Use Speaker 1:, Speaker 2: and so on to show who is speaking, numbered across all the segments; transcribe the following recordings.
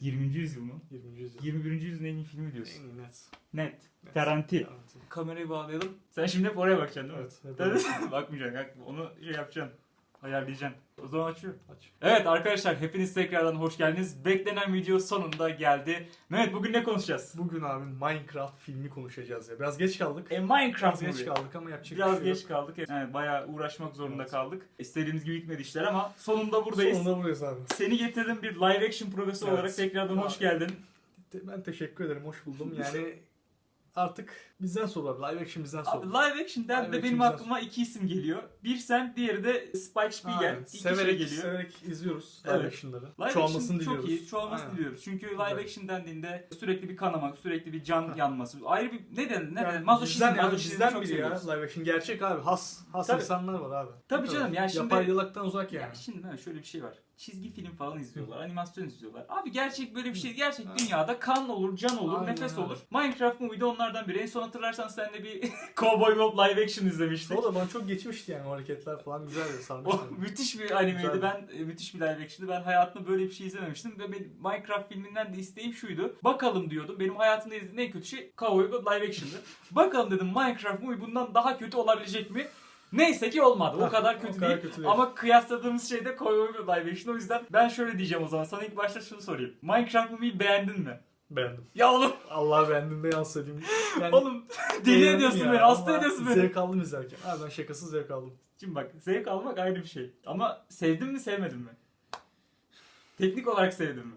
Speaker 1: 20. yüzyıl mı?
Speaker 2: 20. yüzyıl.
Speaker 1: 21. yüzyılın en iyi filmi diyorsun.
Speaker 2: En net.
Speaker 1: Net.
Speaker 2: net.
Speaker 1: Garanti.
Speaker 2: Garanti.
Speaker 1: Kamerayı bağlayalım. Sen şimdi hep oraya bakacaksın değil mi?
Speaker 2: Evet.
Speaker 1: Bakmayacaksın. bak, Onu şey yapacaksın. Ayarlayacaksın. O zaman açıyorum.
Speaker 2: Aç.
Speaker 1: Evet arkadaşlar hepiniz tekrardan hoş geldiniz. Beklenen video sonunda geldi. Mehmet bugün ne konuşacağız?
Speaker 2: Bugün abi Minecraft filmi konuşacağız ya. Biraz geç kaldık.
Speaker 1: E, Minecraft
Speaker 2: Biraz geç
Speaker 1: movie.
Speaker 2: kaldık ama yapacak
Speaker 1: Biraz
Speaker 2: bir şey
Speaker 1: geç kaldık. Yani bayağı uğraşmak zorunda
Speaker 2: Evet.
Speaker 1: kaldık. İstediğimiz gibi gitmedi işler ama sonunda
Speaker 2: yok.
Speaker 1: buradayız.
Speaker 2: Sonunda buradayız abi.
Speaker 1: Seni getirdim bir live action profesör
Speaker 2: Evet.
Speaker 1: olarak tekrardan hoş geldin.
Speaker 2: Te- Ben teşekkür ederim. Hoş buldum. Yani artık bizden sonra live action bizden
Speaker 1: Abi
Speaker 2: sonra.
Speaker 1: live action dendi
Speaker 2: Live
Speaker 1: de benim
Speaker 2: action
Speaker 1: aklıma iki isim geliyor. Bir sen, diğeri de Spike Spiegel.
Speaker 2: Aynen.
Speaker 1: İki
Speaker 2: Severek,
Speaker 1: şey geliyor.
Speaker 2: severek izliyoruz live
Speaker 1: Evet.
Speaker 2: action'ları.
Speaker 1: Live
Speaker 2: Çoğalmasını
Speaker 1: action
Speaker 2: diliyoruz.
Speaker 1: çok iyi. Çoğalmasını
Speaker 2: Aynen.
Speaker 1: diliyoruz. Çünkü live
Speaker 2: Evet.
Speaker 1: action dendiğinde sürekli bir kanamak, sürekli bir can yanması. Ayrı bir ne denir? Ne
Speaker 2: Yani
Speaker 1: denir? Mazoşizm.
Speaker 2: yani
Speaker 1: mazoşizmi
Speaker 2: bizden
Speaker 1: çok
Speaker 2: ya live action. Gerçek abi. Has, has
Speaker 1: Tabii.
Speaker 2: insanlar var abi.
Speaker 1: Tabii canım, yani şimdi-
Speaker 2: Yapay yalaktan uzak yani.
Speaker 1: Ya şimdi Mehmet şöyle bir şey var. Çizgi film falan izliyorlar, animasyon izliyorlar. Abi gerçek böyle bir şey, gerçek
Speaker 2: Ha.
Speaker 1: dünyada kan olur, can olur,
Speaker 2: Aynen
Speaker 1: nefes
Speaker 2: öyle.
Speaker 1: olur. Minecraft Movie'de onlardan biri. En son hatırlarsan sen de bir Cowboy Bob live action izlemiştik.
Speaker 2: O da bana çok geçmişti yani o hareketler falan güzeldi
Speaker 1: O
Speaker 2: sarmıştı.
Speaker 1: müthiş bir animeydi.
Speaker 2: Güzeldi.
Speaker 1: Ben e, müthiş bir live action'dı. Ben hayatımda böyle bir şey izlememiştim ve benim Minecraft filminden de isteğim şuydu. Bakalım diyordum. Benim hayatımda izlediğim en kötü şey Cowboy Bob live action'dı. Bakalım dedim Minecraft movie bundan daha kötü olabilecek mi? Neyse ki olmadı. O kadar
Speaker 2: o
Speaker 1: kötü
Speaker 2: kadar
Speaker 1: değil.
Speaker 2: kötü değil.
Speaker 1: Ama kıyasladığımız şey de Cowboy Bob live action. O yüzden ben şöyle diyeceğim o zaman. Sana ilk başta şunu sorayım. Minecraft movie'yi beğendin mi?
Speaker 2: Beğendim.
Speaker 1: Ya oğlum,
Speaker 2: Allah beğendim de yansıdayım. Yani
Speaker 1: oğlum deli
Speaker 2: beğendim
Speaker 1: ediyorsun
Speaker 2: ya.
Speaker 1: beni, hasta
Speaker 2: Ama
Speaker 1: ediyorsun beni.
Speaker 2: Zevk aldım izlerken. Abi ben şakasız zevk aldım.
Speaker 1: Şimdi bak zevk almak ayrı bir şey. Ama sevdin mi sevmedin mi? Teknik olarak sevdin mi?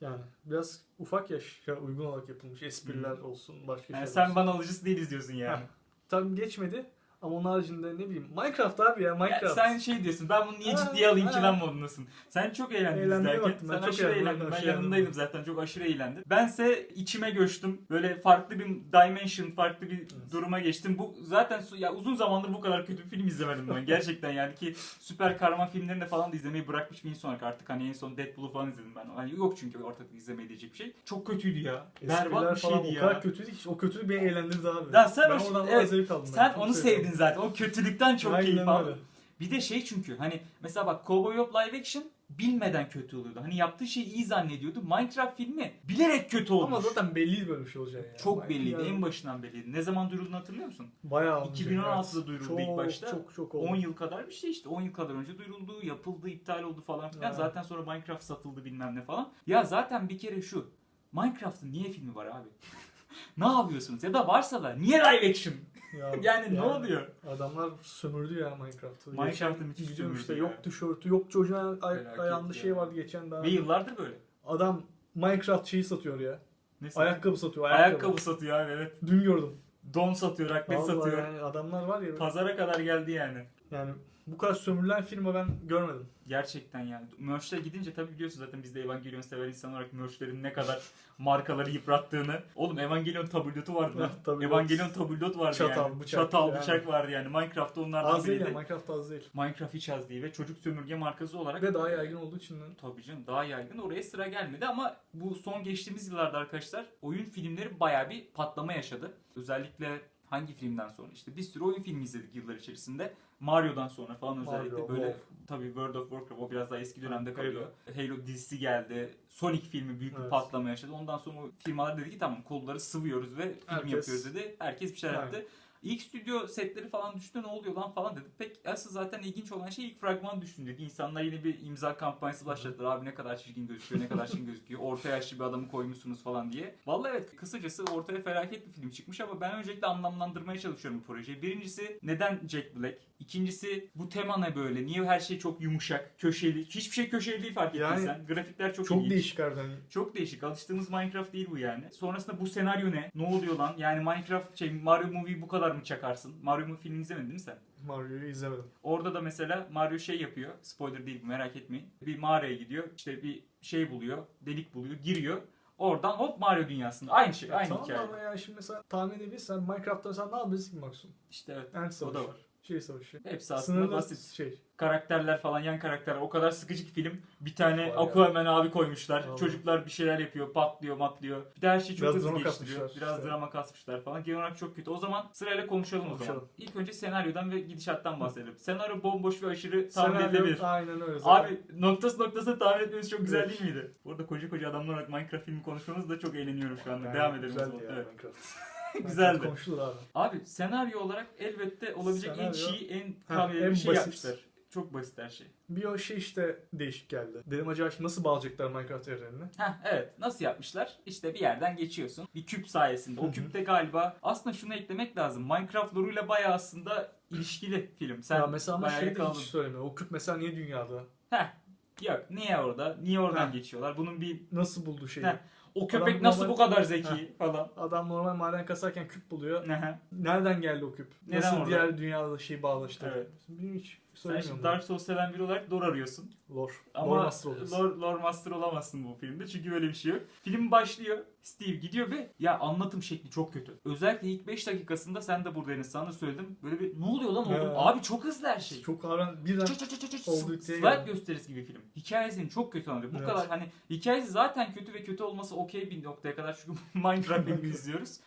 Speaker 2: Yani biraz ufak yaşa uygun olarak yapılmış espriler olsun başka
Speaker 1: Yani
Speaker 2: şeyler
Speaker 1: sen bana alıcısı değiliz diyorsun yani.
Speaker 2: Ha. Tabii geçmedi ama onun haricinde ne bileyim Minecraft abi ya
Speaker 1: Ya
Speaker 2: Minecraft.
Speaker 1: sen şey diyorsun ben bunu niye
Speaker 2: Ha,
Speaker 1: ciddiye alayım ki lan modundasın. Sen çok eğlendin izlerken. Sen
Speaker 2: çok
Speaker 1: aşırı
Speaker 2: eğlendim,
Speaker 1: eğlendin.
Speaker 2: ben aşırı
Speaker 1: yanındaydım zaten çok aşırı eğlendim. Bense içime göçtüm. Böyle farklı bir dimension, farklı bir duruma geçtim. Bu zaten ya uzun zamandır bu kadar kötü bir film izlemedim ben. Gerçekten yani ki süper kahraman filmlerini de falan da izlemeyi bırakmış bir insan artık hani en son Deadpool'u falan izledim ben. Hani yok çünkü ortada izlemeye diyecek bir şey. Çok kötüydü ya. Berbat bir
Speaker 2: falan
Speaker 1: şeydi
Speaker 2: o
Speaker 1: ya.
Speaker 2: kadar kötüydü ki o kötülük beni eğlendirdi abi.
Speaker 1: Lan sen
Speaker 2: ben
Speaker 1: o-
Speaker 2: oradan
Speaker 1: evet. Sen onu sevdin
Speaker 2: aldım.
Speaker 1: zaten. O kötülükten çok
Speaker 2: Aynen
Speaker 1: keyif
Speaker 2: öyle.
Speaker 1: Bir de şey çünkü hani mesela bak Cowboy Bebop live action bilmeden kötü oluyordu. Hani yaptığı şeyi iyi zannediyordu. Minecraft filmi bilerek kötü olmuş.
Speaker 2: Ama zaten belliydi böyle bir şey olacak yani.
Speaker 1: çok belliydi.
Speaker 2: Yani
Speaker 1: En başından belliydi. Ne zaman duyurulduğunu hatırlıyor musun?
Speaker 2: Bayağı olmuş
Speaker 1: 2016'da
Speaker 2: yani.
Speaker 1: duyuruldu
Speaker 2: çok,
Speaker 1: ilk başta.
Speaker 2: Çok çok oldu.
Speaker 1: 10 yıl kadar bir şey işte. 10 yıl kadar önce duyuruldu, yapıldı, iptal oldu falan filan.
Speaker 2: Evet.
Speaker 1: Zaten sonra Minecraft satıldı bilmem ne falan. Ya zaten bir kere şu. Minecraft'ın niye filmi var abi? ne yapıyorsunuz? Ya da varsa da niye live action?
Speaker 2: Ya,
Speaker 1: Yani ne oluyor?
Speaker 2: Adamlar sömürdü ya Minecraft'ı.
Speaker 1: Minecraft'ı müthiş sömürdü
Speaker 2: işte
Speaker 1: ya.
Speaker 2: yok tişörtü, yok çocuğun ay- ayağında
Speaker 1: ya.
Speaker 2: şey vardı geçen daha.
Speaker 1: Ve yıllardır böyle.
Speaker 2: Adam Minecraft şeyi satıyor ya.
Speaker 1: Ne satıyor?
Speaker 2: Ayakkabı satıyor.
Speaker 1: Ayakkabı satıyor abi evet.
Speaker 2: Dün gördüm.
Speaker 1: Don satıyor, raklet
Speaker 2: Vallahi
Speaker 1: satıyor.
Speaker 2: yani adamlar var ya.
Speaker 1: Pazara kadar geldi yani.
Speaker 2: Yani bu kadar sömürülen firma ben görmedim.
Speaker 1: Gerçekten yani. Merch'e gidince tabii biliyorsun zaten biz de Evangelion sever insan olarak merch'lerin ne kadar markaları yıprattığını. Oğlum Evangelion tablotu vardı lan.
Speaker 2: Tabii
Speaker 1: Evangelion tablotu vardı
Speaker 2: Çatal,
Speaker 1: yani.
Speaker 2: bıçak
Speaker 1: Çatal,
Speaker 2: yani.
Speaker 1: bıçak vardı yani. Minecraft'ta onlardan
Speaker 2: Az değil
Speaker 1: biriydi.
Speaker 2: ya Minecraft az değil.
Speaker 1: Minecraft hiç az değil ve çocuk sömürge markası olarak
Speaker 2: Ve daha yaygın olduğu için.
Speaker 1: Tabii canım daha yaygın. Oraya sıra gelmedi ama bu son geçtiğimiz yıllarda arkadaşlar oyun filmleri bayağı bir patlama yaşadı. Özellikle hangi filmden sonra işte bir sürü oyun filmi izledik yıllar içerisinde. Mario'dan sonra falan
Speaker 2: Mario,
Speaker 1: özellikle böyle
Speaker 2: WoW.
Speaker 1: tabii World of Warcraft o biraz daha eski dönemde
Speaker 2: Halo.
Speaker 1: kalıyor. Halo dizisi geldi. Sonic filmi büyük bir
Speaker 2: Evet.
Speaker 1: patlama yaşadı. Ondan sonra o firmalar dedi ki tamam kolları sıvıyoruz ve film
Speaker 2: Herkes-
Speaker 1: yapıyoruz dedi. Herkes bir şeyler
Speaker 2: Aynen.
Speaker 1: yaptı. İlk stüdyo setleri falan düştü ne oluyor lan falan dedik. Pek asıl zaten ilginç olan şey ilk fragman düştü dedi. İnsanlar yine bir imza kampanyası başlattılar. Abi ne kadar çirkin gözüküyor, ne kadar çirkin gözüküyor. Orta yaşlı bir adamı koymuşsunuz falan diye. Vallahi evet kısacası ortaya felaket bir film çıkmış ama ben öncelikle anlamlandırmaya çalışıyorum bu projeyi. Birincisi neden Jack Black? İkincisi bu tema ne böyle? Niye her şey çok yumuşak, köşeli? Hiçbir şey köşeli değil fark
Speaker 2: Yani
Speaker 1: ettiysen. Grafikler çok,
Speaker 2: Çok,
Speaker 1: ilginç.
Speaker 2: değişik harbiden.
Speaker 1: Çok değişik. Alıştığımız Minecraft değil bu yani. Sonrasında bu senaryo ne? Ne oluyor lan? Yani Minecraft şey Mario Movie bu kadar mı çakarsın? Mario Movie filmini izlemedin değil mi sen?
Speaker 2: Mario'yu izlemedim.
Speaker 1: Orada da mesela Mario şey yapıyor. Spoiler değil bu merak etmeyin. Bir mağaraya gidiyor. işte bir şey buluyor. Delik buluyor. Giriyor. Oradan hop Mario dünyasında. Aynı şey. Aynı
Speaker 2: tamam
Speaker 1: hikaye.
Speaker 2: ama yani şimdi mesela tahmin edebilirsen Minecraft'ta sen ne yapabilirsin ki maksimum?
Speaker 1: İşte evet.
Speaker 2: Ant
Speaker 1: O da var.
Speaker 2: Şey savaşı.
Speaker 1: Hepsi aslında
Speaker 2: Sınırlı
Speaker 1: basit.
Speaker 2: şey.
Speaker 1: Karakterler falan yan karakterler o kadar sıkıcı ki film. Bir tane
Speaker 2: Var ya.
Speaker 1: Aquaman abi koymuşlar.
Speaker 2: Vallahi.
Speaker 1: Çocuklar bir şeyler yapıyor, patlıyor, matlıyor. Bir de her şeyi çok
Speaker 2: Biraz
Speaker 1: hızlı
Speaker 2: drama
Speaker 1: geçtiriyor.
Speaker 2: kasmışlar
Speaker 1: Biraz
Speaker 2: işte.
Speaker 1: drama kasmışlar falan. Genel olarak çok kötü. O zaman sırayla konuşalım, o zaman.
Speaker 2: Konuşalım.
Speaker 1: İlk önce senaryodan ve gidişattan bahsedelim. Senaryo bomboş ve aşırı tahmin
Speaker 2: Senaryo-
Speaker 1: edilebilir.
Speaker 2: Aynen öyle zaten.
Speaker 1: Abi noktası noktasını tahmin etmemiz çok güzel
Speaker 2: Evet.
Speaker 1: değil miydi? Burada koca koca adamlar olarak Minecraft filmi konuşmamız da çok eğleniyorum şu anda.
Speaker 2: Yani
Speaker 1: Devam edelim o
Speaker 2: Güzeldi
Speaker 1: zaman.
Speaker 2: ya
Speaker 1: Evet.
Speaker 2: Minecraft.
Speaker 1: Güzeldi.
Speaker 2: Konuşulur abi.
Speaker 1: Abi senaryo olarak elbette olabilecek en
Speaker 2: Senaryo-
Speaker 1: çiğ, en
Speaker 2: Ha, en
Speaker 1: bir şey
Speaker 2: basit.
Speaker 1: yapmışlar. Çok basit her şey.
Speaker 2: Bir o şey işte değişik geldi. Dedim acaba şimdi nasıl bağlayacaklar Minecraft evrenini?
Speaker 1: Heh, evet nasıl yapmışlar? İşte bir yerden geçiyorsun. Bir küp sayesinde.
Speaker 2: Hı
Speaker 1: O
Speaker 2: hı.
Speaker 1: küpte galiba aslında şunu eklemek lazım. Minecraft lore'uyla bayağı aslında ilişkili film. Sen
Speaker 2: ya mesela ama
Speaker 1: bayağı
Speaker 2: şey de
Speaker 1: yakaladın.
Speaker 2: hiç söylemiyor. O küp mesela niye dünyada?
Speaker 1: Heh, yok niye orada? Niye oradan
Speaker 2: Ha.
Speaker 1: geçiyorlar? Bunun bir
Speaker 2: Nasıl buldu şeyi?
Speaker 1: Heh. O köpek
Speaker 2: Adam
Speaker 1: nasıl
Speaker 2: normal-
Speaker 1: bu kadar zeki falan.
Speaker 2: Adam normal maden kasarken küp buluyor. Nereden geldi o küp?
Speaker 1: Neden
Speaker 2: Nasıl
Speaker 1: orada?
Speaker 2: diğer dünyada şeyi bağlaştı?
Speaker 1: Evet.
Speaker 2: Bilmiyorum hiç
Speaker 1: Sen şimdi Dark Souls seven biri olarak lore arıyorsun.
Speaker 2: Lore.
Speaker 1: Ama
Speaker 2: Lore Master olacağız.
Speaker 1: lore, lore master olamazsın bu filmde çünkü böyle bir şey yok. Film başlıyor. Steve gidiyor ve ya anlatım şekli çok kötü. Özellikle ilk 5 dakikasında sen de buradaydın sana da söyledim. Böyle bir ne oluyor lan oğlum? Abi çok hızlı her şey.
Speaker 2: Çok ağır birden
Speaker 1: Çat çat çat çat
Speaker 2: Oldu
Speaker 1: Slide gösterisi gibi film. Hikayesini çok kötü anlatıyor. Bu
Speaker 2: Evet.
Speaker 1: kadar hani hikayesi zaten kötü ve kötü olması okey bir noktaya kadar çünkü Minecraft filmi izliyoruz.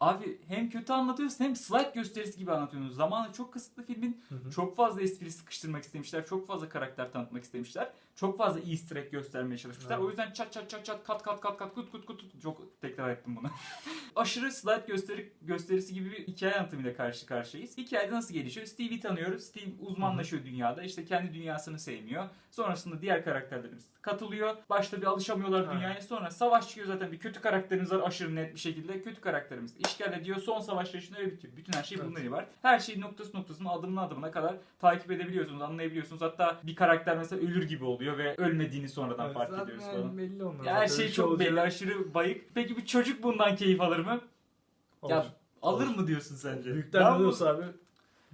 Speaker 1: Abi hem kötü anlatıyorsun hem slide gösterisi gibi anlatıyorsunuz. Zamanı çok kısıtlı filmin.
Speaker 2: Hı hı.
Speaker 1: Çok fazla espri sıkıştırmak istemişler. Çok fazla karakter tanıtmak istemişler. Çok fazla easter egg göstermeye çalışmışlar.
Speaker 2: Evet.
Speaker 1: O yüzden çat çat çat çat kat kat kat kat kut kut kut çok tekrar ettim bunu. Aşırı slide gösteri, gösterisi gibi bir hikaye anlatımıyla karşı karşıyayız. Hikayede nasıl gelişiyor? Steve'i tanıyoruz. Steve uzmanlaşıyor dünyada. İşte kendi dünyasını sevmiyor. Sonrasında diğer karakterlerimiz katılıyor. Başta bir alışamıyorlar dünyaya. Sonra savaş çıkıyor zaten. Bir kötü karakterimiz var aşırı net bir şekilde. Kötü karakterimiz işgal ediyor. Son savaş yarışında öyle bitiyor. Bütün her şey
Speaker 2: Evet.
Speaker 1: bundan ibaret. Her şeyin noktası noktasını adımına adımına kadar takip edebiliyorsunuz, anlayabiliyorsunuz. Hatta bir karakter mesela ölür gibi oluyor ve ölmediğini sonradan
Speaker 2: Evet,
Speaker 1: fark
Speaker 2: zaten
Speaker 1: ediyoruz
Speaker 2: yani
Speaker 1: falan.
Speaker 2: belli onlar.
Speaker 1: Ya her
Speaker 2: zaten.
Speaker 1: şey
Speaker 2: Öyle
Speaker 1: çok
Speaker 2: olacak.
Speaker 1: belli, aşırı bayık. Peki bir çocuk bundan keyif alır mı?
Speaker 2: Olur.
Speaker 1: Ya alır
Speaker 2: Alır.
Speaker 1: mı diyorsun sence?
Speaker 2: Büyükler
Speaker 1: ben,
Speaker 2: ne
Speaker 1: bu-
Speaker 2: diyorsa abi.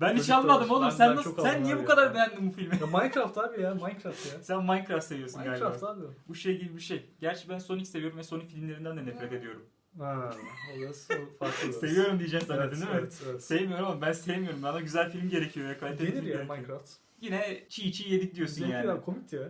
Speaker 1: ben hiç
Speaker 2: çocuk da
Speaker 1: almadım
Speaker 2: alır.
Speaker 1: oğlum.
Speaker 2: Ben-
Speaker 1: sen
Speaker 2: ben
Speaker 1: nasıl
Speaker 2: çok
Speaker 1: sen
Speaker 2: aldım
Speaker 1: niye
Speaker 2: abi
Speaker 1: bu kadar
Speaker 2: ya.
Speaker 1: beğendin bu filmi?
Speaker 2: Ya Minecraft abi ya Minecraft ya.
Speaker 1: sen Minecraft seviyorsun
Speaker 2: Minecraft
Speaker 1: galiba.
Speaker 2: abi.
Speaker 1: Bu şey gibi bir şey. Gerçi ben Sonic seviyorum ve Sonic filmlerinden de nefret ediyorum.
Speaker 2: Ha, o biraz o farklı biraz.
Speaker 1: Seviyorum diyeceksin
Speaker 2: Evet,
Speaker 1: zannedin değil mi?
Speaker 2: evet, evet.
Speaker 1: Sevmiyorum ama ben sevmiyorum. Bana güzel film gerekiyor ya. Kaliteli
Speaker 2: Gelir
Speaker 1: film
Speaker 2: ya
Speaker 1: gerekiyor.
Speaker 2: Minecraft.
Speaker 1: Yine çiğ çiğ yedik diyorsun
Speaker 2: Zevkli
Speaker 1: yani.
Speaker 2: abi komikti ya.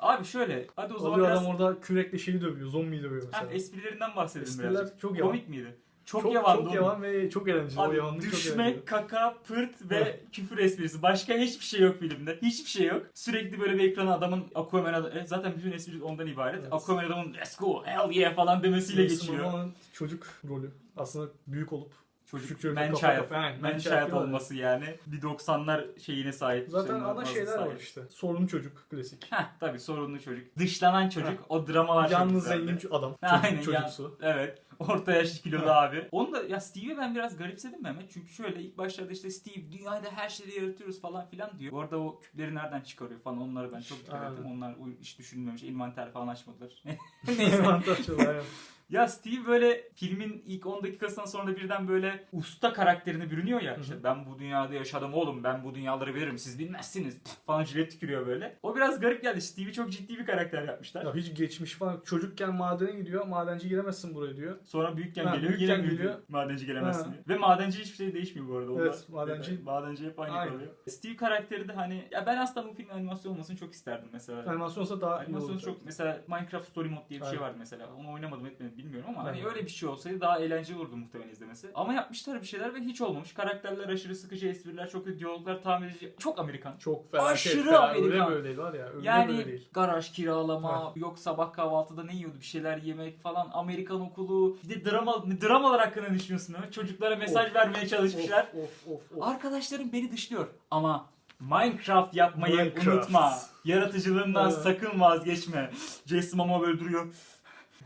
Speaker 1: Abi şöyle. Hadi o zaman
Speaker 2: Oluyor
Speaker 1: biraz
Speaker 2: adam orada kürekle şeyi dövüyor. Zombiyi dövüyor
Speaker 1: ha,
Speaker 2: mesela.
Speaker 1: esprilerinden bahsedelim
Speaker 2: Espriler
Speaker 1: birazcık.
Speaker 2: çok yavan.
Speaker 1: Komik miydi? Çok,
Speaker 2: çok,
Speaker 1: yavandı
Speaker 2: çok
Speaker 1: oğlum.
Speaker 2: yavan ve çok eğlenceli. o
Speaker 1: Abi
Speaker 2: yavanlık çok
Speaker 1: düşme,
Speaker 2: eğlenceli.
Speaker 1: kaka, pırt ve küfür esprisi. Başka hiçbir şey yok filmde. Hiçbir şey yok. Sürekli böyle bir ekrana adamın Aquaman ad- e, zaten bütün espri ondan ibaret.
Speaker 2: Evet.
Speaker 1: Aquaman adamın let's go hell yeah falan demesiyle
Speaker 2: Jason
Speaker 1: geçiyor.
Speaker 2: Momoa'nın çocuk rolü. Aslında büyük olup
Speaker 1: Çocuk
Speaker 2: Küçük çocuk
Speaker 1: man
Speaker 2: kafa
Speaker 1: child.
Speaker 2: kafa. Aynen,
Speaker 1: man child olması yani. Bir 90'lar şeyine sahip.
Speaker 2: zaten ana
Speaker 1: fazla
Speaker 2: şeyler var
Speaker 1: sahip.
Speaker 2: işte. Sorunlu çocuk klasik.
Speaker 1: Heh tabii sorunlu çocuk. Dışlanan çocuk. O dramalar
Speaker 2: Yalnız
Speaker 1: güzeldi.
Speaker 2: zengin adam.
Speaker 1: Aynen,
Speaker 2: Çocuk, çocuksu.
Speaker 1: Evet. Orta yaşlı kilolu abi. Onu da ya Steve'i ben biraz garipsedim Mehmet. Çünkü şöyle ilk başlarda işte Steve dünyada her şeyi yaratıyoruz falan filan diyor. Bu arada o küpleri nereden çıkarıyor falan onları ben çok dikkat
Speaker 2: Aynen.
Speaker 1: ettim. Onlar uy- hiç düşünmemiş. Envanter falan açmadılar.
Speaker 2: Çok, aynen.
Speaker 1: Ya Steve böyle filmin ilk 10 dakikasından sonra birden böyle usta karakterine bürünüyor ya.
Speaker 2: Hı hı.
Speaker 1: İşte ben bu dünyada yaşadım oğlum ben bu dünyaları bilirim siz bilmezsiniz falan jilet tükürüyor böyle. O biraz garip geldi. Steve'i çok ciddi bir karakter yapmışlar.
Speaker 2: Ya hiç geçmiş falan. Çocukken madene gidiyor. Madenci giremezsin buraya diyor.
Speaker 1: Sonra büyükken
Speaker 2: Ha,
Speaker 1: geliyor
Speaker 2: büyükken geliyor.
Speaker 1: Madenci gelemezsin.
Speaker 2: Ha.
Speaker 1: diyor. Ve madenci hiçbir şey değişmiyor bu arada. Onda
Speaker 2: Evet, madenci-
Speaker 1: madenci hep aynı
Speaker 2: Aynen.
Speaker 1: kalıyor. Steve karakteri de hani ya ben aslında bu filmin animasyon olmasını çok isterdim mesela.
Speaker 2: Animasyon olsa daha iyi
Speaker 1: Animasyonu
Speaker 2: olacak.
Speaker 1: çok mesela Minecraft Story Mode diye bir şey
Speaker 2: Aynen.
Speaker 1: vardı mesela. Onu oynamadım etmedim bilmiyorum ama hani öyle bir şey olsaydı daha eğlenceli olurdu muhtemelen izlemesi. Ama yapmışlar bir şeyler ve hiç olmamış. Karakterler aşırı sıkıcı espriler, çok kötü diyaloglar tahmin edici. Çok Amerikan.
Speaker 2: Çok felaket.
Speaker 1: Aşırı
Speaker 2: fena.
Speaker 1: Amerikan.
Speaker 2: Öyle böyle değil var ya. Öyle böyle
Speaker 1: Yani
Speaker 2: değil.
Speaker 1: garaj kiralama, yok sabah kahvaltıda ne yiyordu bir şeyler yemek falan, Amerikan okulu. Bir de drama, dramalar hakkında düşünüyorsun? Çocuklara mesaj
Speaker 2: Of.
Speaker 1: vermeye çalışmışlar.
Speaker 2: Of of of. of.
Speaker 1: Arkadaşlarım beni dışlıyor ama Minecraft yapmayı
Speaker 2: Minecraft.
Speaker 1: unutma. Yaratıcılığından sakın vazgeçme. Jason Momoa böyle duruyor.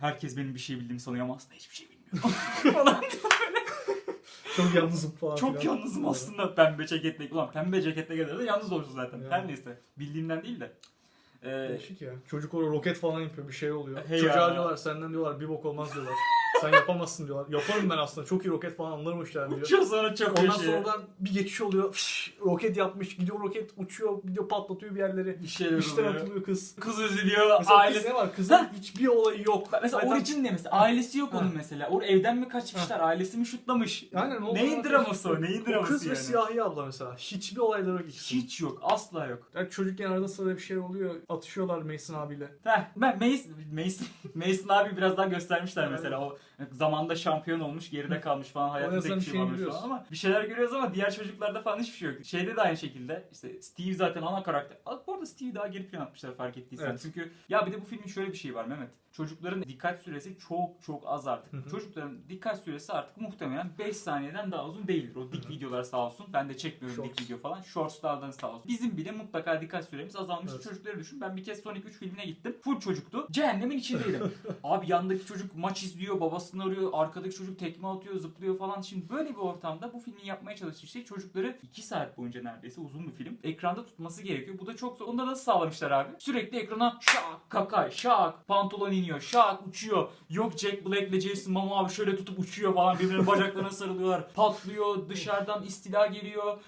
Speaker 1: Herkes benim bir şey bildiğimi sanıyor ama aslında hiçbir şey bilmiyor. falan.
Speaker 2: Çok yalnızım falan.
Speaker 1: Çok
Speaker 2: filan.
Speaker 1: yalnızım aslında pembe ceketle. Ulan pembe ceketle gelir de yalnız olursun zaten.
Speaker 2: Yani.
Speaker 1: Her neyse. Bildiğimden değil de. Ee,
Speaker 2: Değişik ya. Çocuk orada roket falan yapıyor bir şey oluyor.
Speaker 1: Hey
Speaker 2: Çocuğa
Speaker 1: ya.
Speaker 2: diyorlar senden diyorlar bir bok olmaz diyorlar. Sen yapamazsın diyorlar. Yaparım ben aslında. Çok iyi roket falan anlarmışlar diyor.
Speaker 1: Uçuyor sonra çok
Speaker 2: Ondan sonra oradan bir geçiş oluyor. Fış, roket yapmış. Gidiyor roket uçuyor. Gidiyor patlatıyor bir yerleri.
Speaker 1: bir şeyler
Speaker 2: İşten
Speaker 1: oluyor.
Speaker 2: atılıyor kız.
Speaker 1: Kız üzülüyor.
Speaker 2: Mesela
Speaker 1: ailesi
Speaker 2: kız ne var? Kızın hiçbir olayı yok.
Speaker 1: Mesela
Speaker 2: Zaten-
Speaker 1: Origin ne mesela? Ailesi yok
Speaker 2: Ha.
Speaker 1: onun mesela. O evden mi kaçmışlar? Ailesi mi şutlamış?
Speaker 2: Aynen, o
Speaker 1: Neyin draması o? Neyin
Speaker 2: O
Speaker 1: draması
Speaker 2: kız ve
Speaker 1: yani?
Speaker 2: siyahi abla mesela. Hiçbir olayları yok ikisinin.
Speaker 1: Hiç yok. Asla yok.
Speaker 2: Yani çocukken arada sırada bir şey oluyor. Atışıyorlar Mason abiyle.
Speaker 1: Heh, ben Mason, Mason, Mason abi biraz daha göstermişler mesela o zamanda şampiyon olmuş geride kalmış falan hayatında tek şey falan ama bir şeyler görüyoruz ama diğer çocuklarda falan hiçbir şey yok. Şeyde de aynı şekilde işte Steve zaten ana karakter. Bu arada Steve'i daha geri plan atmışlar fark ettiysen.
Speaker 2: Evet.
Speaker 1: Çünkü ya bir de bu filmin şöyle bir şeyi var Mehmet. Çocukların dikkat süresi çok çok az artık.
Speaker 2: Hı hı.
Speaker 1: Çocukların dikkat süresi artık muhtemelen 5 saniyeden daha uzun değildir. O dik videolar sağ olsun. Ben de çekmiyorum dik
Speaker 2: Shorts.
Speaker 1: video falan. Shorts'lardan sağ olsun. Bizim bile mutlaka dikkat süremiz azalmış.
Speaker 2: Evet.
Speaker 1: Çocukları düşün. Ben bir kez Sonic 3 filmine gittim. Full çocuktu. Cehennemin içindeydim. Abi yandaki çocuk maç izliyor, babasını arıyor, arkadaki çocuk tekme atıyor, zıplıyor falan. Şimdi böyle bir ortamda bu filmin yapmaya çalıştığı şey çocukları 2 saat boyunca neredeyse uzun bir film ekranda tutması gerekiyor. Bu da çok zor. Onu da nasıl sağlamışlar abi? Sürekli ekrana şak, kakay, şak, pantolon iniyor, şak, uçuyor. Yok Jack Black ile Jason Momoa abi şöyle tutup uçuyor falan. Birbirinin bacaklarına sarılıyorlar. Patlıyor, dışarıdan istila geliyor.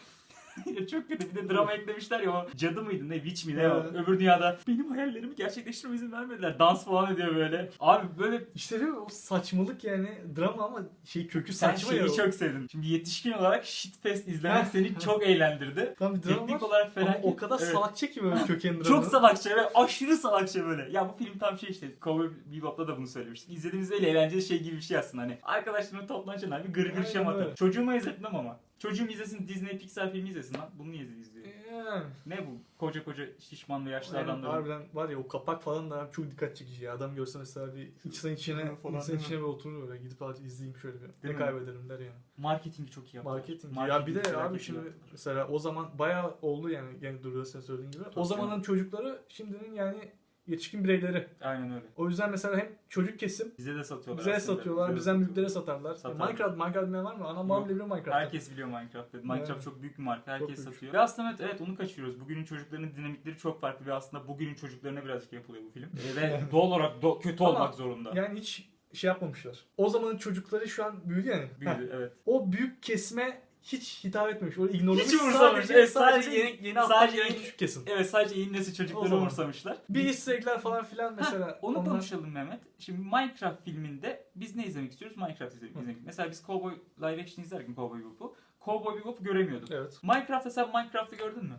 Speaker 1: Çok kötü. Bir de drama eklemişler ya o cadı mıydı ne witch mi ne o? Öbür dünyada benim hayallerimi gerçekleştirmeme izin vermediler. Dans falan ediyor böyle. Abi böyle
Speaker 2: İşte değil mi? O saçmalık yani drama ama şey kökü
Speaker 1: sen
Speaker 2: saçma
Speaker 1: şeyi
Speaker 2: ya. o.
Speaker 1: çok sevdin. Şimdi yetişkin olarak shitfest izlemek
Speaker 2: Heh.
Speaker 1: seni çok eğlendirdi.
Speaker 2: Tam bir drama
Speaker 1: Teknik
Speaker 2: var.
Speaker 1: olarak
Speaker 2: Ama
Speaker 1: felaket.
Speaker 2: o kadar
Speaker 1: Evet.
Speaker 2: salakça ki böyle köken drama.
Speaker 1: Çok salakça ve aşırı salakça böyle. Ya bu film tam şey işte. Cowboy Bebop'ta da bunu söylemiştik. İzlediğimizde öyle eğlenceli şey gibi bir şey aslında. Hani arkadaşlarımla toplanacaksın abi gır gır
Speaker 2: Aynen
Speaker 1: şamata.
Speaker 2: öyle.
Speaker 1: Çocuğuma izletmem ama. Çocuğum izlesin Disney Pixar filmi izlesin lan. Bunu niye izliyor?
Speaker 2: Yani.
Speaker 1: Ne bu? Koca koca şişmanlı yaşlı
Speaker 2: Aynen,
Speaker 1: adamların.
Speaker 2: harbiden var ya o kapak falan da çok dikkat çekici ya. Adam görse mesela bir insan içine,
Speaker 1: Falan,
Speaker 2: insan içine bir oturur böyle gidip hadi izleyeyim şöyle bir.
Speaker 1: Değil
Speaker 2: ne
Speaker 1: mi?
Speaker 2: kaybederim der yani.
Speaker 1: Marketingi çok iyi yaptılar.
Speaker 2: Marketing. Ya bir de abi şimdi
Speaker 1: yaptılar.
Speaker 2: mesela o zaman bayağı oldu yani yani Duru'ya sen söylediğin gibi.
Speaker 1: Tabii
Speaker 2: o zamanın çocukları şimdinin yani yetişkin bireyleri.
Speaker 1: Aynen öyle.
Speaker 2: O yüzden mesela hem çocuk kesim
Speaker 1: Bize de satıyorlar.
Speaker 2: bize
Speaker 1: aslında.
Speaker 2: satıyorlar,
Speaker 1: Bize de
Speaker 2: bizden büyüklere satarlar.
Speaker 1: Satarlar.
Speaker 2: Minecraft, Minecraft bilmeyen var mı? Ana mal
Speaker 1: Yok.
Speaker 2: bile biliyor Minecraft'ı.
Speaker 1: Herkes biliyor Minecraft. dedi. Minecraft
Speaker 2: Yani.
Speaker 1: çok büyük bir marka. Herkes
Speaker 2: büyük.
Speaker 1: satıyor. Ve aslında evet, evet onu kaçırıyoruz. Bugünün çocuklarının dinamikleri çok farklı ve aslında bugünün çocuklarına birazcık yapılıyor bu film. E, ve doğal olarak do- kötü
Speaker 2: Ama
Speaker 1: olmak zorunda.
Speaker 2: Yani hiç şey yapmamışlar. O zamanın çocukları şu an büyüdü yani. Heh.
Speaker 1: Büyüdü evet.
Speaker 2: O büyük kesme hiç hitap etmemiş. O ignorlamış.
Speaker 1: Hiç umursamış.
Speaker 2: Sadece,
Speaker 1: Evet,
Speaker 2: sadece,
Speaker 1: sadece-
Speaker 2: yeni, yeni
Speaker 1: sadece yeni-
Speaker 2: küçük kesim.
Speaker 1: Evet sadece yeni nesil çocukları umursamışlar.
Speaker 2: Bir easter egg'ler falan filan mesela.
Speaker 1: Onu
Speaker 2: onlar-
Speaker 1: konuşalım Mehmet. Şimdi Minecraft filminde biz ne izlemek istiyoruz? Minecraft izlemek.
Speaker 2: Hı.
Speaker 1: izlemek. Mesela biz Cowboy live action izlerken Cowboy Bebop'u Cowboy Bebop'u göremiyorduk.
Speaker 2: Evet.
Speaker 1: Minecraft'ta sen Minecraft'ı gördün mü?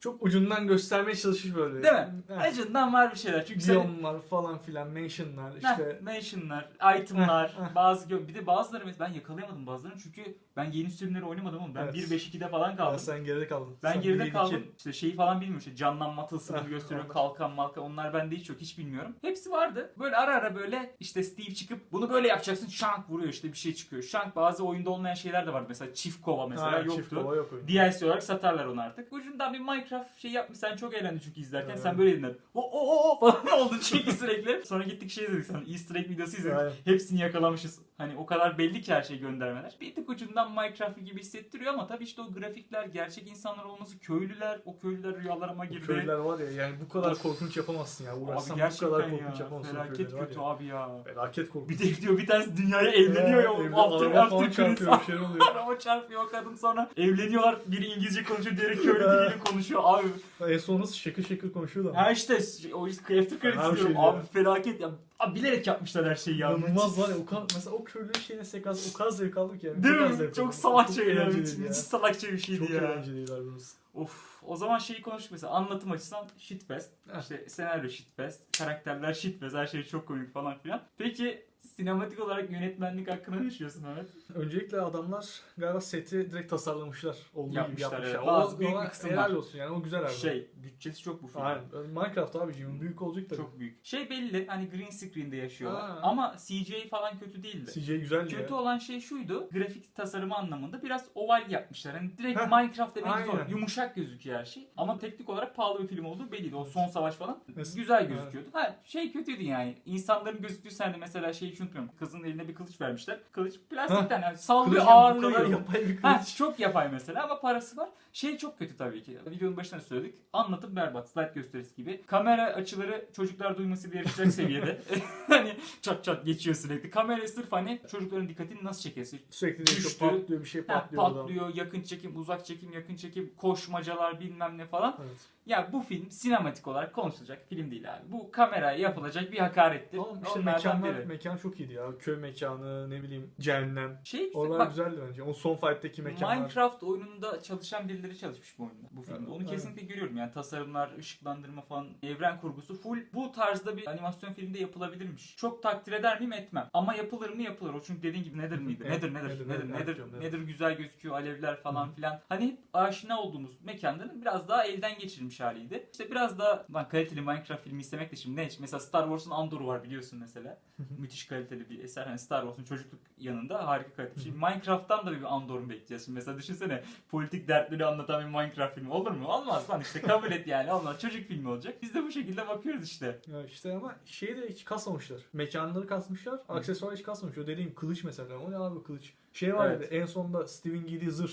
Speaker 2: Çok ucundan göstermeye çalışmış böyle.
Speaker 1: Değil mi?
Speaker 2: Heh.
Speaker 1: Acından var bir şeyler. Çünkü sen
Speaker 2: Biyomlar falan filan, mansionlar
Speaker 1: işte
Speaker 2: işte.
Speaker 1: mentionlar, itemlar,
Speaker 2: Heh, heh.
Speaker 1: bazı gö- bir de bazıları mesela ben yakalayamadım bazılarını çünkü ben yeni sürümleri oynamadım ama ben
Speaker 2: Evet.
Speaker 1: 1.5-2'de falan
Speaker 2: Ya
Speaker 1: kaldım.
Speaker 2: sen geride kaldın.
Speaker 1: Ben
Speaker 2: Sen
Speaker 1: geride
Speaker 2: bir,
Speaker 1: kaldım.
Speaker 2: iki.
Speaker 1: İşte şeyi falan bilmiyorum. İşte canlanma tılsımını
Speaker 2: Heh,
Speaker 1: gösteriyor.
Speaker 2: onlar.
Speaker 1: Kalkan malkan. Onlar bende hiç yok. Hiç bilmiyorum. Hepsi vardı. Böyle ara ara böyle işte Steve çıkıp bunu böyle yapacaksın. Shank vuruyor işte bir şey çıkıyor. Shank bazı oyunda olmayan şeyler de vardı. Mesela çift kova mesela
Speaker 2: Ha,
Speaker 1: yoktu.
Speaker 2: Çift kova yok.
Speaker 1: DLC olarak satarlar onu artık. Ucundan bir Minecraft şey yapmış. Sen çok eğlendin çünkü izlerken.
Speaker 2: Evet.
Speaker 1: Sen böyle dinledin. O o o falan oldun çünkü sürekli. Sonra gittik şey izledik sana. Easter egg videosu izledik.
Speaker 2: Aynen.
Speaker 1: Hepsini yakalamışız. Hani o kadar belli ki her şey göndermeler. Bir tık ucundan Minecraft gibi hissettiriyor ama tabii işte o grafikler, gerçek insanlar olması, köylüler, o köylüler rüyalarıma
Speaker 2: Bu
Speaker 1: girdi.
Speaker 2: köylüler var ya yani bu kadar korkunç yapamazsın ya.
Speaker 1: Abi
Speaker 2: Uğraşsan bu
Speaker 1: gerçekten
Speaker 2: kadar
Speaker 1: ya.
Speaker 2: korkunç yapamazsın. o
Speaker 1: Felaket kötü
Speaker 2: ya.
Speaker 1: abi ya.
Speaker 2: Felaket korkunç.
Speaker 1: Bir de diyor bir tanesi dünyaya evleniyor ya.
Speaker 2: Evde
Speaker 1: After,
Speaker 2: araba
Speaker 1: after
Speaker 2: çarpıyor bir şey oluyor.
Speaker 1: Araba çarpıyor o kadın sonra evleniyorlar. Biri İngilizce konuşuyor, diğeri köylü diliyle konuşuyor. Abi
Speaker 2: En son nasıl şakır şakır konuşuyordu ama.
Speaker 1: ha işte o işte after credits diyorum.
Speaker 2: şey
Speaker 1: Abi felaket ya. Abi bilerek yapmışlar her şeyi ya.
Speaker 2: İnanılmaz var ya o kadar, mesela o köylünün şeyine sekans o kadar zevk aldık yani.
Speaker 1: Değil
Speaker 2: çok
Speaker 1: mi? Çok salakça ya.
Speaker 2: eğlenceliydi
Speaker 1: Müthiş
Speaker 2: ya.
Speaker 1: müthiş salakça bir şeydi
Speaker 2: Çok
Speaker 1: ya.
Speaker 2: eğlenceliydi harbimiz.
Speaker 1: Of. O zaman şeyi konuştuk mesela anlatım açısından shitfest. İşte senaryo shitfest. Karakterler shitfest. Her şey çok komik falan filan. Peki sinematik olarak yönetmenlik hakkında ne düşünüyorsun Mehmet?
Speaker 2: Öncelikle adamlar galiba seti direkt tasarlamışlar. Olduğu gibi
Speaker 1: Yapmışlar,
Speaker 2: yapmışlar.
Speaker 1: evet.
Speaker 2: O-
Speaker 1: büyük
Speaker 2: ona
Speaker 1: bir kısım
Speaker 2: helal
Speaker 1: var.
Speaker 2: olsun yani o güzel abi.
Speaker 1: Şey, bütçesi çok bu film.
Speaker 2: Aynen. Minecraft abiciğim büyük olacak tabii.
Speaker 1: Çok büyük. Şey belli hani green screen'de yaşıyorlar.
Speaker 2: Ha.
Speaker 1: Ama CGI falan kötü değildi.
Speaker 2: CJ güzel
Speaker 1: Kötü
Speaker 2: ya.
Speaker 1: olan şey şuydu. Grafik tasarımı anlamında biraz oval yapmışlar. Hani direkt
Speaker 2: Heh,
Speaker 1: Minecraft demek zor.
Speaker 2: aynen.
Speaker 1: Yumuşak gözüküyor her şey. Ama teknik olarak pahalı bir film olduğu belliydi. O son savaş falan güzel gözüküyordu. Ha şey kötüydü yani. İnsanların gözüktüğü sahne mesela şeyi hiç unutmuyorum. Kızın eline bir kılıç vermişler. Kılıç plastikten yani sallıyor ağırlığı
Speaker 2: kadar yapay bir
Speaker 1: Ha,
Speaker 2: kılıç.
Speaker 1: çok yapay mesela ama parası var. Şey çok kötü tabii ki. Videonun başında söyledik. Anlatım berbat. Slide gösterisi gibi. Kamera açıları çocuklar duyması yarışacak seviyede. hani çat çat geçiyor sürekli. Kamera sırf hani çocukların dikkatini nasıl çekersin?
Speaker 2: Sürekli
Speaker 1: Düştü.
Speaker 2: patlıyor bir şey
Speaker 1: Ha,
Speaker 2: patlıyor. adam.
Speaker 1: patlıyor, yakın çekim, uzak çekim, yakın çekim, koşmacalar bilmem ne falan.
Speaker 2: Evet.
Speaker 1: Ya bu film sinematik olarak konuşulacak film değil abi. Bu kameraya yapılacak bir hakarettir.
Speaker 2: Oğlum işte
Speaker 1: Onlardan
Speaker 2: mekanlar,
Speaker 1: biri.
Speaker 2: mekan çok iyiydi ya. Köy mekanı, ne bileyim cehennem.
Speaker 1: Şey güzel,
Speaker 2: Oralar
Speaker 1: bak
Speaker 2: güzeldi bence. O son fight'teki mekanlar.
Speaker 1: Minecraft oyununda çalışan birileri çalışmış bu oyunda, bu filmde. Onu
Speaker 2: Evet.
Speaker 1: kesinlikle görüyorum yani tasarımlar, ışıklandırma falan, evren kurgusu full bu tarzda bir animasyon filmde yapılabilirmiş. Çok takdir eder miyim etmem. Ama yapılır mı yapılır. O çünkü dediğin gibi nedir miydi?
Speaker 2: Evet,
Speaker 1: Nedir nedir
Speaker 2: nedir,
Speaker 1: nedir
Speaker 2: nedir,
Speaker 1: nedir
Speaker 2: evet,
Speaker 1: nedir,
Speaker 2: evet.
Speaker 1: güzel gözüküyor alevler falan filan. Hani hep aşina olduğumuz mekanların biraz daha elden geçirilmiş haliydi. İşte biraz daha lan kaliteli Minecraft filmi istemek de şimdi ne? Mesela Star Wars'un Andor'u var biliyorsun mesela. Müthiş kaliteli bir eser. Hani Star Wars'un çocukluk yanında harika kaliteli. Şimdi Minecraft'tan da bir Andor mu bekleyeceğiz? Şimdi mesela düşünsene politik dertleri anlatan bir Minecraft filmi olur mu? Olmaz lan işte kabul et yani. Olmaz. Çocuk filmi olacak. Biz de bu şekilde bakıyoruz işte.
Speaker 2: Ya işte ama şeyi de hiç kasmamışlar. Mekanları kasmışlar. Aksesuar hiç kasmamış. O dediğim kılıç mesela. O ne abi kılıç? Şey var
Speaker 1: Evet.
Speaker 2: ya en sonunda Steven giydiği zırh.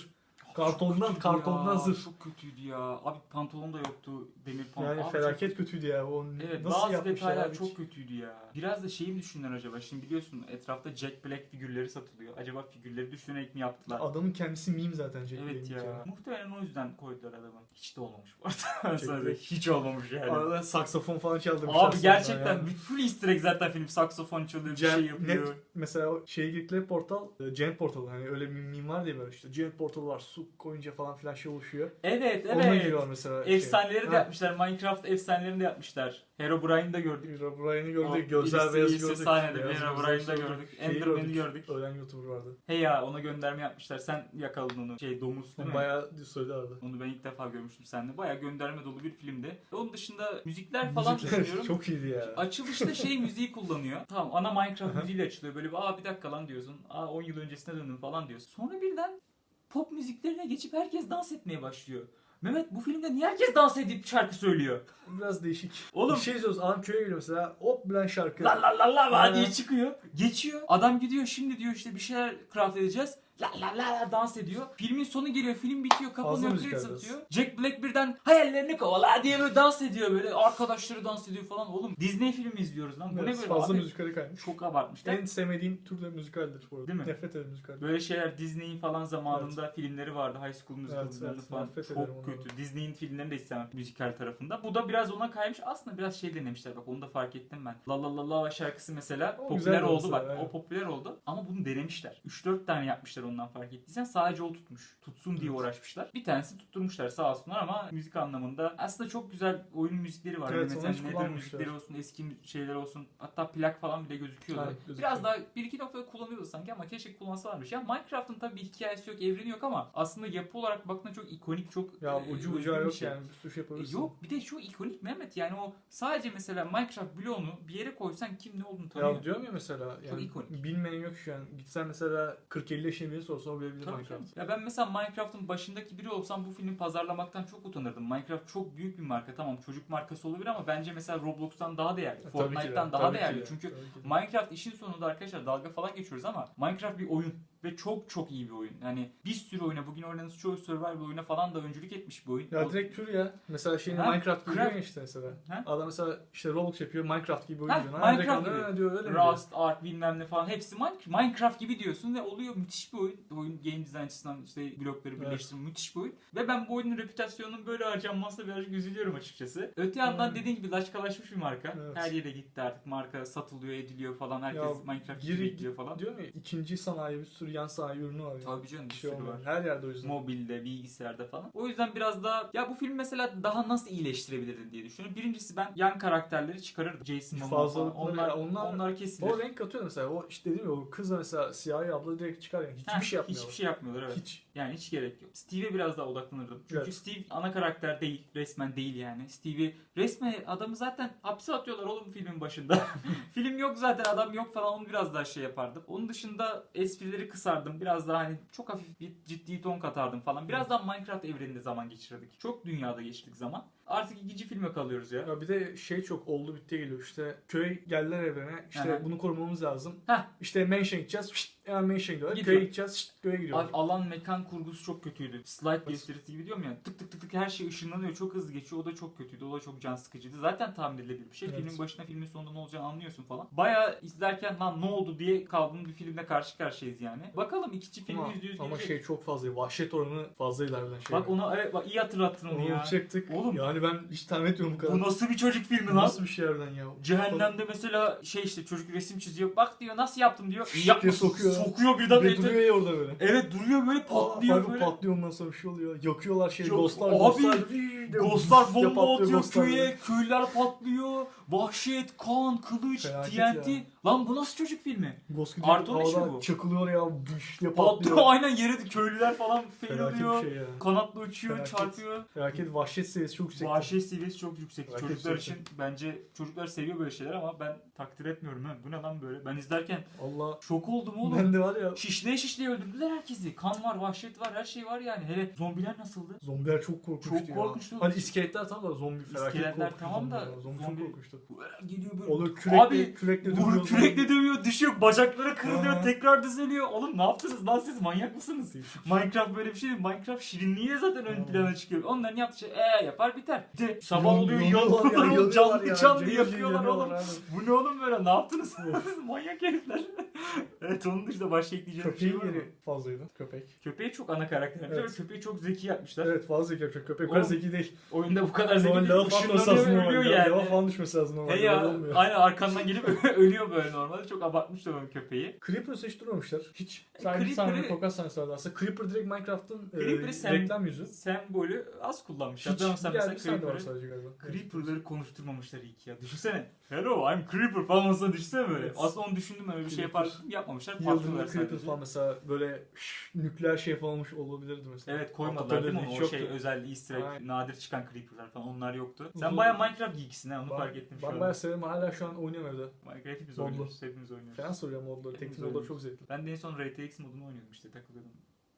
Speaker 2: Kartondan
Speaker 1: Çok
Speaker 2: kartondan
Speaker 1: ya,
Speaker 2: zırh.
Speaker 1: Çok kötüydü ya. Abi pantolon da yoktu. Demir pantolon.
Speaker 2: Yani
Speaker 1: Abi
Speaker 2: felaket kötüydü ya. O
Speaker 1: çok- Evet
Speaker 2: nasıl
Speaker 1: bazı detaylar
Speaker 2: abi?
Speaker 1: çok kötüydü ya. Biraz da şeyi mi düşündüler acaba? Şimdi biliyorsun etrafta Jack Black figürleri satılıyor. Acaba figürleri düşünerek mi yaptılar?
Speaker 2: Adamın kendisi meme zaten Jack
Speaker 1: Evet ya.
Speaker 2: içinde.
Speaker 1: Muhtemelen o yüzden koydular adamı. Hiç de olmamış bu arada. Hiç olmamış yani.
Speaker 2: Arada saksafon falan çaldırmışlar.
Speaker 1: Abi gerçekten
Speaker 2: yani.
Speaker 1: full easter egg zaten film. Saksafon çalıyor, bir
Speaker 2: Cem-
Speaker 1: şey yapıyor.
Speaker 2: net mesela o şeye girdikleri portal e, Giant portalı hani öyle bir meme var diye böyle işte Giant portalı var su koyunca falan filan şey oluşuyor.
Speaker 1: Evet evet.
Speaker 2: giriyor mesela. şey.
Speaker 1: Efsaneleri de
Speaker 2: Ha.
Speaker 1: yapmışlar. Minecraft efsanelerini de yapmışlar. Herobrine'i de gördük.
Speaker 2: Herobrine'i
Speaker 1: O
Speaker 2: gördük, gözler beyaz gördük.
Speaker 1: sahnede Herobrine'i de
Speaker 2: gördük.
Speaker 1: Enderman'i gördük.
Speaker 2: Ölen YouTuber vardı.
Speaker 1: Hey ya ona gönderme yapmışlar. Sen yakaladın onu. Şey domuz değil mi?
Speaker 2: Bayağı söylüyorlardı.
Speaker 1: Onu ben ilk defa görmüştüm seninle. Bayağı gönderme dolu bir filmdi. Onun dışında müzikler falan düşünüyorum.
Speaker 2: çok iyiydi ya.
Speaker 1: Açılışta şey müziği kullanıyor. Tamam ana Minecraft müziğiyle açılıyor. Böyle bir aa bir dakika lan diyorsun. Aa 10 yıl öncesine döndüm falan diyorsun. Sonra birden pop müziklerine geçip herkes dans etmeye başlıyor. Mehmet bu filmde niye herkes dans edip şarkı söylüyor?
Speaker 2: Biraz değişik.
Speaker 1: Oğlum
Speaker 2: Bir şey izliyoruz adam köye geliyor mesela hop bilen şarkı.
Speaker 1: la la la la diye çıkıyor. Geçiyor. Adam gidiyor şimdi diyor işte bir şeyler craft edeceğiz. La la la la dans ediyor. Filmin sonu geliyor. Film bitiyor. Kapanıyor.
Speaker 2: müzik
Speaker 1: Credits
Speaker 2: arası.
Speaker 1: atıyor. Jack Black birden hayallerini kovala diye böyle dans ediyor böyle. Arkadaşları dans ediyor falan. Oğlum Disney filmi izliyoruz lan. Bu ne böyle
Speaker 2: fazla
Speaker 1: abi?
Speaker 2: müzikale kaymış.
Speaker 1: Çok abartmışlar.
Speaker 2: En sevmediğim tür de müzikaldir bu arada.
Speaker 1: Değil mi?
Speaker 2: Nefret ederim müzikal.
Speaker 1: Böyle şeyler Disney'in falan zamanında filmleri vardı. High School Musical'larını
Speaker 2: Evet, evet,
Speaker 1: falan.
Speaker 2: nefret ederim
Speaker 1: Çok kötü. Disney'in filmlerini de istemem müzikal tarafında. Bu da biraz ona kaymış. Aslında biraz şey denemişler bak onu da fark ettim ben. La La La La şarkısı mesela
Speaker 2: O
Speaker 1: popüler
Speaker 2: güzel
Speaker 1: oldu
Speaker 2: mesela,
Speaker 1: bak.
Speaker 2: evet.
Speaker 1: O popüler oldu. Ama bunu denemişler. 3-4 tane yapmışlar ondan fark ettiysen. Sadece o tutmuş. Tutsun diye uğraşmışlar. Bir tanesi tutturmuşlar sağ olsunlar ama müzik anlamında aslında çok güzel oyun müzikleri var.
Speaker 2: Evet,
Speaker 1: mesela
Speaker 2: kullanmamışlar.
Speaker 1: müzikleri olsun, eski şeyler olsun. Hatta plak falan bile gözüküyordu.
Speaker 2: Evet, gözüküyor.
Speaker 1: Biraz daha bir iki noktada kullanıyordu sanki ama keşke kullansalarmış. Ya Minecraft'ın tabii bir hikayesi yok, evreni yok ama aslında yapı olarak baktığında çok ikonik, çok
Speaker 2: Ya
Speaker 1: e,
Speaker 2: ucu
Speaker 1: bir
Speaker 2: yok
Speaker 1: şey.
Speaker 2: yani bir sürü şey
Speaker 1: E,
Speaker 2: yapabilirsin.
Speaker 1: Yok bir de şu ikonik Mehmet yani o sadece mesela Minecraft bloğunu bir yere koysan kim ne olduğunu tanıyor.
Speaker 2: Ya diyorum ya mesela yani bilmeyen yok şu an. Gitsen mesela 40-50 yaşında biri sorsa o bile bilir
Speaker 1: Tabii
Speaker 2: Minecraft.
Speaker 1: canım. Ya ben mesela Minecraft'ın başındaki biri olsam bu filmi pazarlamaktan çok utanırdım. Minecraft çok büyük bir marka. Tamam çocuk markası olabilir ama bence mesela Roblox'tan daha değerli.
Speaker 2: E, ki de,
Speaker 1: Fortnite'tan daha değerli.
Speaker 2: de,
Speaker 1: Çünkü. Minecraft işin sonunda arkadaşlar dalga falan geçiyoruz ama Minecraft bir oyun ve çok çok iyi bir oyun. Yani bir sürü oyuna bugün oynadığınız çoğu survival oyuna falan da öncülük etmiş bir oyun.
Speaker 2: Ya
Speaker 1: O-
Speaker 2: direkt tür ya. Mesela şeyin
Speaker 1: Ha,
Speaker 2: Minecraft gibi
Speaker 1: craft.
Speaker 2: diyor işte mesela.
Speaker 1: Ha?
Speaker 2: Adam mesela işte Roblox yapıyor Minecraft gibi oyun
Speaker 1: Ha,
Speaker 2: diyor.
Speaker 1: Minecraft gibi.
Speaker 2: "Ha," diyor öyle mi diyor?
Speaker 1: Rust, Art bilmem ne falan hepsi Minecraft, gibi diyorsun ve oluyor müthiş bir oyun. Oyun game design açısından işte blokları
Speaker 2: Evet.
Speaker 1: birleştirme müthiş bir oyun. Ve ben bu oyunun reputasyonunun böyle harcanmasına birazcık üzülüyorum açıkçası. Öte yandan
Speaker 2: Hmm.
Speaker 1: dediğin gibi laçkalaşmış bir marka.
Speaker 2: Evet.
Speaker 1: Her yere gitti artık marka satılıyor ediliyor falan herkes
Speaker 2: Ya,
Speaker 1: Minecraft gibi bekliyor falan.
Speaker 2: Diyorum ya ikinci sanayi bir sürü yan sanayi ürünü var.
Speaker 1: Tabii canım bir
Speaker 2: Bir şey
Speaker 1: sürü var.
Speaker 2: Her yerde o yüzden.
Speaker 1: Mobilde, bilgisayarda falan. O yüzden biraz daha ya bu film mesela daha nasıl iyileştirebilirdin diye düşünüyorum. Birincisi ben yan karakterleri çıkarırdım. Jason Momoa falan. Onlar,
Speaker 2: onlar-
Speaker 1: onlar kesilir.
Speaker 2: O renk katıyor mesela. O işte dedim ya o kız mesela siyahi abla direkt çıkar yani. Hiçbir şey yapmıyorlar.
Speaker 1: Hiçbir şey yapmıyorlar evet.
Speaker 2: Hiç.
Speaker 1: Yani hiç gerek yok. Steve'e biraz daha odaklanırdım. Çünkü
Speaker 2: Evet.
Speaker 1: Steve ana karakter değil. Resmen değil yani. Steve'i resmen adamı zaten hapse atıyorlar oğlum filmin başında. Film yok zaten adam yok falan onu biraz daha şey yapardım. Onun dışında esprileri kısardım. Biraz daha hani çok hafif bir ciddi ton katardım falan. Biraz daha Minecraft evreninde zaman geçirdik. Çok dünyada geçirdik zaman. Artık ikinci filme kalıyoruz ya.
Speaker 2: Ya bir de şey çok oldu bitti geliyor işte köy geldiler evrene işte
Speaker 1: Aha.
Speaker 2: bunu korumamız lazım.
Speaker 1: Heh.
Speaker 2: İşte mansion gideceğiz şşt, hemen mansion gidiyorlar.
Speaker 1: Gidiyor.
Speaker 2: Köye gideceğiz şşt, köye gidiyorlar.
Speaker 1: Abi alan mekan kurgusu çok kötüydü. Slide gösterisi gibi diyorum ya. Tık tık tık tık her şey ışınlanıyor. Çok hızlı geçiyor. O da çok kötüydü. O da çok can sıkıcıydı. Zaten tahmin edilebilir bir şey.
Speaker 2: Evet.
Speaker 1: Filmin başına filmin sonunda ne olacağını anlıyorsun falan. Bayağı izlerken lan ne oldu diye kaldığım bir filmle karşı karşıyayız yani. Bakalım ikinci film
Speaker 2: ama,
Speaker 1: yüzde yüz
Speaker 2: ama
Speaker 1: gelecek.
Speaker 2: şey çok fazla vahşet oranı fazla ileriden şey.
Speaker 1: Bak ona evet bak iyi hatırlattın onu
Speaker 2: onu
Speaker 1: ya.
Speaker 2: unutacaktık.
Speaker 1: Oğlum.
Speaker 2: Yani ben hiç tahmin etmiyorum bu kadar.
Speaker 1: Bu nasıl bir çocuk filmi lan?
Speaker 2: nasıl bir şey harbiden ya?
Speaker 1: Cehennemde mesela şey işte çocuk resim çiziyor. Bak diyor nasıl yaptım diyor.
Speaker 2: Diye sokuyor.
Speaker 1: Sokuyor birden
Speaker 2: Ve duruyor ya orada böyle.
Speaker 1: Evet duruyor böyle patlıyor
Speaker 2: Aa,
Speaker 1: böyle.
Speaker 2: patlıyor ondan sonra bir şey oluyor. Yakıyorlar şeyi.
Speaker 1: Yok,
Speaker 2: Ghostlar.
Speaker 1: abi,
Speaker 2: ghostlar.
Speaker 1: Bomba atıyor
Speaker 2: ghostlar
Speaker 1: köye,
Speaker 2: böyle.
Speaker 1: köylüler patlıyor. Vahşet, kan, kılıç,
Speaker 2: Felaket
Speaker 1: TNT.
Speaker 2: ya.
Speaker 1: Lan bu nasıl çocuk filmi? Arto'nun işi
Speaker 2: havada
Speaker 1: bu.
Speaker 2: çakılıyor ya. Büş diye
Speaker 1: Patlıyor
Speaker 2: patlıyor.
Speaker 1: aynen yere köylüler falan fail
Speaker 2: Felaket
Speaker 1: oluyor.
Speaker 2: bir şey ya.
Speaker 1: Kanatla uçuyor,
Speaker 2: Felaket.
Speaker 1: çarpıyor.
Speaker 2: Felaket vahşet seviyesi çok yüksek.
Speaker 1: Vahşet seviyesi çok yüksek.
Speaker 2: Felaket
Speaker 1: Çocuklar için bence çocuklar seviyor böyle şeyler ama ben takdir etmiyorum. Ha. Bu ne lan böyle? Ben izlerken
Speaker 2: Allah.
Speaker 1: şok oldum oğlum.
Speaker 2: Ben de var ya
Speaker 1: Şişleye şişleye öldürdüler herkesi. Kan var, vahşet var, her şey var yani. Hele zombiler nasıldı?
Speaker 2: Zombiler çok korkunçtu
Speaker 1: Çok
Speaker 2: ya.
Speaker 1: korkunçtu.
Speaker 2: Hani iskeletler tamam da zombi felaket
Speaker 1: İskeletler tamam da
Speaker 2: zombiler. Zombi,
Speaker 1: zombi-
Speaker 2: çok korkunçtu.
Speaker 1: Geliyor böyle.
Speaker 2: Oluyor kürekle,
Speaker 1: Abi,
Speaker 2: kürekle
Speaker 1: Vur
Speaker 2: dövüyor
Speaker 1: kürekle dövüyor, düşüyor, bacakları kırılıyor,
Speaker 2: Ha.
Speaker 1: tekrar düzeliyor. Oğlum ne yaptınız lan siz manyak mısınız?
Speaker 2: Değişik.
Speaker 1: Minecraft böyle bir şey değil. Minecraft şirinliğiyle zaten ön
Speaker 2: Ha.
Speaker 1: plana çıkıyor. Onların yaptığı şey ee yapar biter. Bir de sabah oluyor
Speaker 2: yanıyorlar ya,
Speaker 1: yanıyorlar,
Speaker 2: yanıyorlar
Speaker 1: canlı
Speaker 2: ya,
Speaker 1: canlı
Speaker 2: cayır
Speaker 1: yakıyorlar
Speaker 2: cayır
Speaker 1: oğlum.
Speaker 2: yanıyorlar
Speaker 1: Bu ne oğlum böyle ne yaptınız? Manyak herifler. evet onun dışında başka ekleyeceğim bir şey
Speaker 2: Köpeğin
Speaker 1: var mı?
Speaker 2: yeri fazlaydı. Köpek.
Speaker 1: Köpeği çok ana karakter yapmışlar
Speaker 2: Evet.
Speaker 1: ve köpeği çok zeki yapmışlar.
Speaker 2: Evet fazla zeki yapacak köpek. O
Speaker 1: Oğlum,
Speaker 2: kadar zeki değil.
Speaker 1: Oyunda bu kadar zeki
Speaker 2: Normal
Speaker 1: değil.
Speaker 2: lava falan düşmesi lazım
Speaker 1: Işınlanıyor,
Speaker 2: normalde.
Speaker 1: ölüyor yani.
Speaker 2: Lava falan düşmesi lazım
Speaker 1: He
Speaker 2: normalde.
Speaker 1: ya
Speaker 2: Öyle olmuyor.
Speaker 1: aynen arkandan gelip ölüyor böyle normalde. Çok abartmışlar onun köpeği.
Speaker 2: Creeper'ı hiç durmamışlar. Hiç.
Speaker 1: E,
Speaker 2: bir
Speaker 1: Creeper'ı-
Speaker 2: saniye tokat sahnesi vardı aslında. Creeper direkt Minecraft'ın
Speaker 1: Creeper'ı
Speaker 2: e,
Speaker 1: sen-
Speaker 2: reklam yüzü.
Speaker 1: Sembolü az kullanmışlar.
Speaker 2: Hiç
Speaker 1: Ben olsam
Speaker 2: bir
Speaker 1: mesela
Speaker 2: bir sahne var
Speaker 1: Creeper'ı
Speaker 2: sadece galiba.
Speaker 1: Creeper'ları konuşturmamışlar iyi ki ya. Düşünsene. Hello I'm Olsa düşünsene böyle.
Speaker 2: Evet.
Speaker 1: Aslında onu düşündüm öyle bir şey yapardım. Yapmamışlar. Patlıyorlar
Speaker 2: Creeper falan mesela böyle şş, nükleer şey falan olmuş olabilirdi mesela.
Speaker 1: Evet koymadılar değil mi? O
Speaker 2: yoktu.
Speaker 1: şey özel easter egg,
Speaker 2: Aynen.
Speaker 1: nadir çıkan Creeper'lar falan onlar yoktu. Sen
Speaker 2: Uzun-
Speaker 1: baya Minecraft geeksin ha onu
Speaker 2: Ben-
Speaker 1: fark ettim şu
Speaker 2: Ben
Speaker 1: an.
Speaker 2: bayağı severim hala şu an oynuyorum evde.
Speaker 1: Minecraft
Speaker 2: Modlu.
Speaker 1: oynuyoruz. Hepimiz oynuyoruz.
Speaker 2: Fena soruyor modları. Teknik modları çok zevkli.
Speaker 1: Ben de en son RTX modunu oynuyordum işte takılıyordum.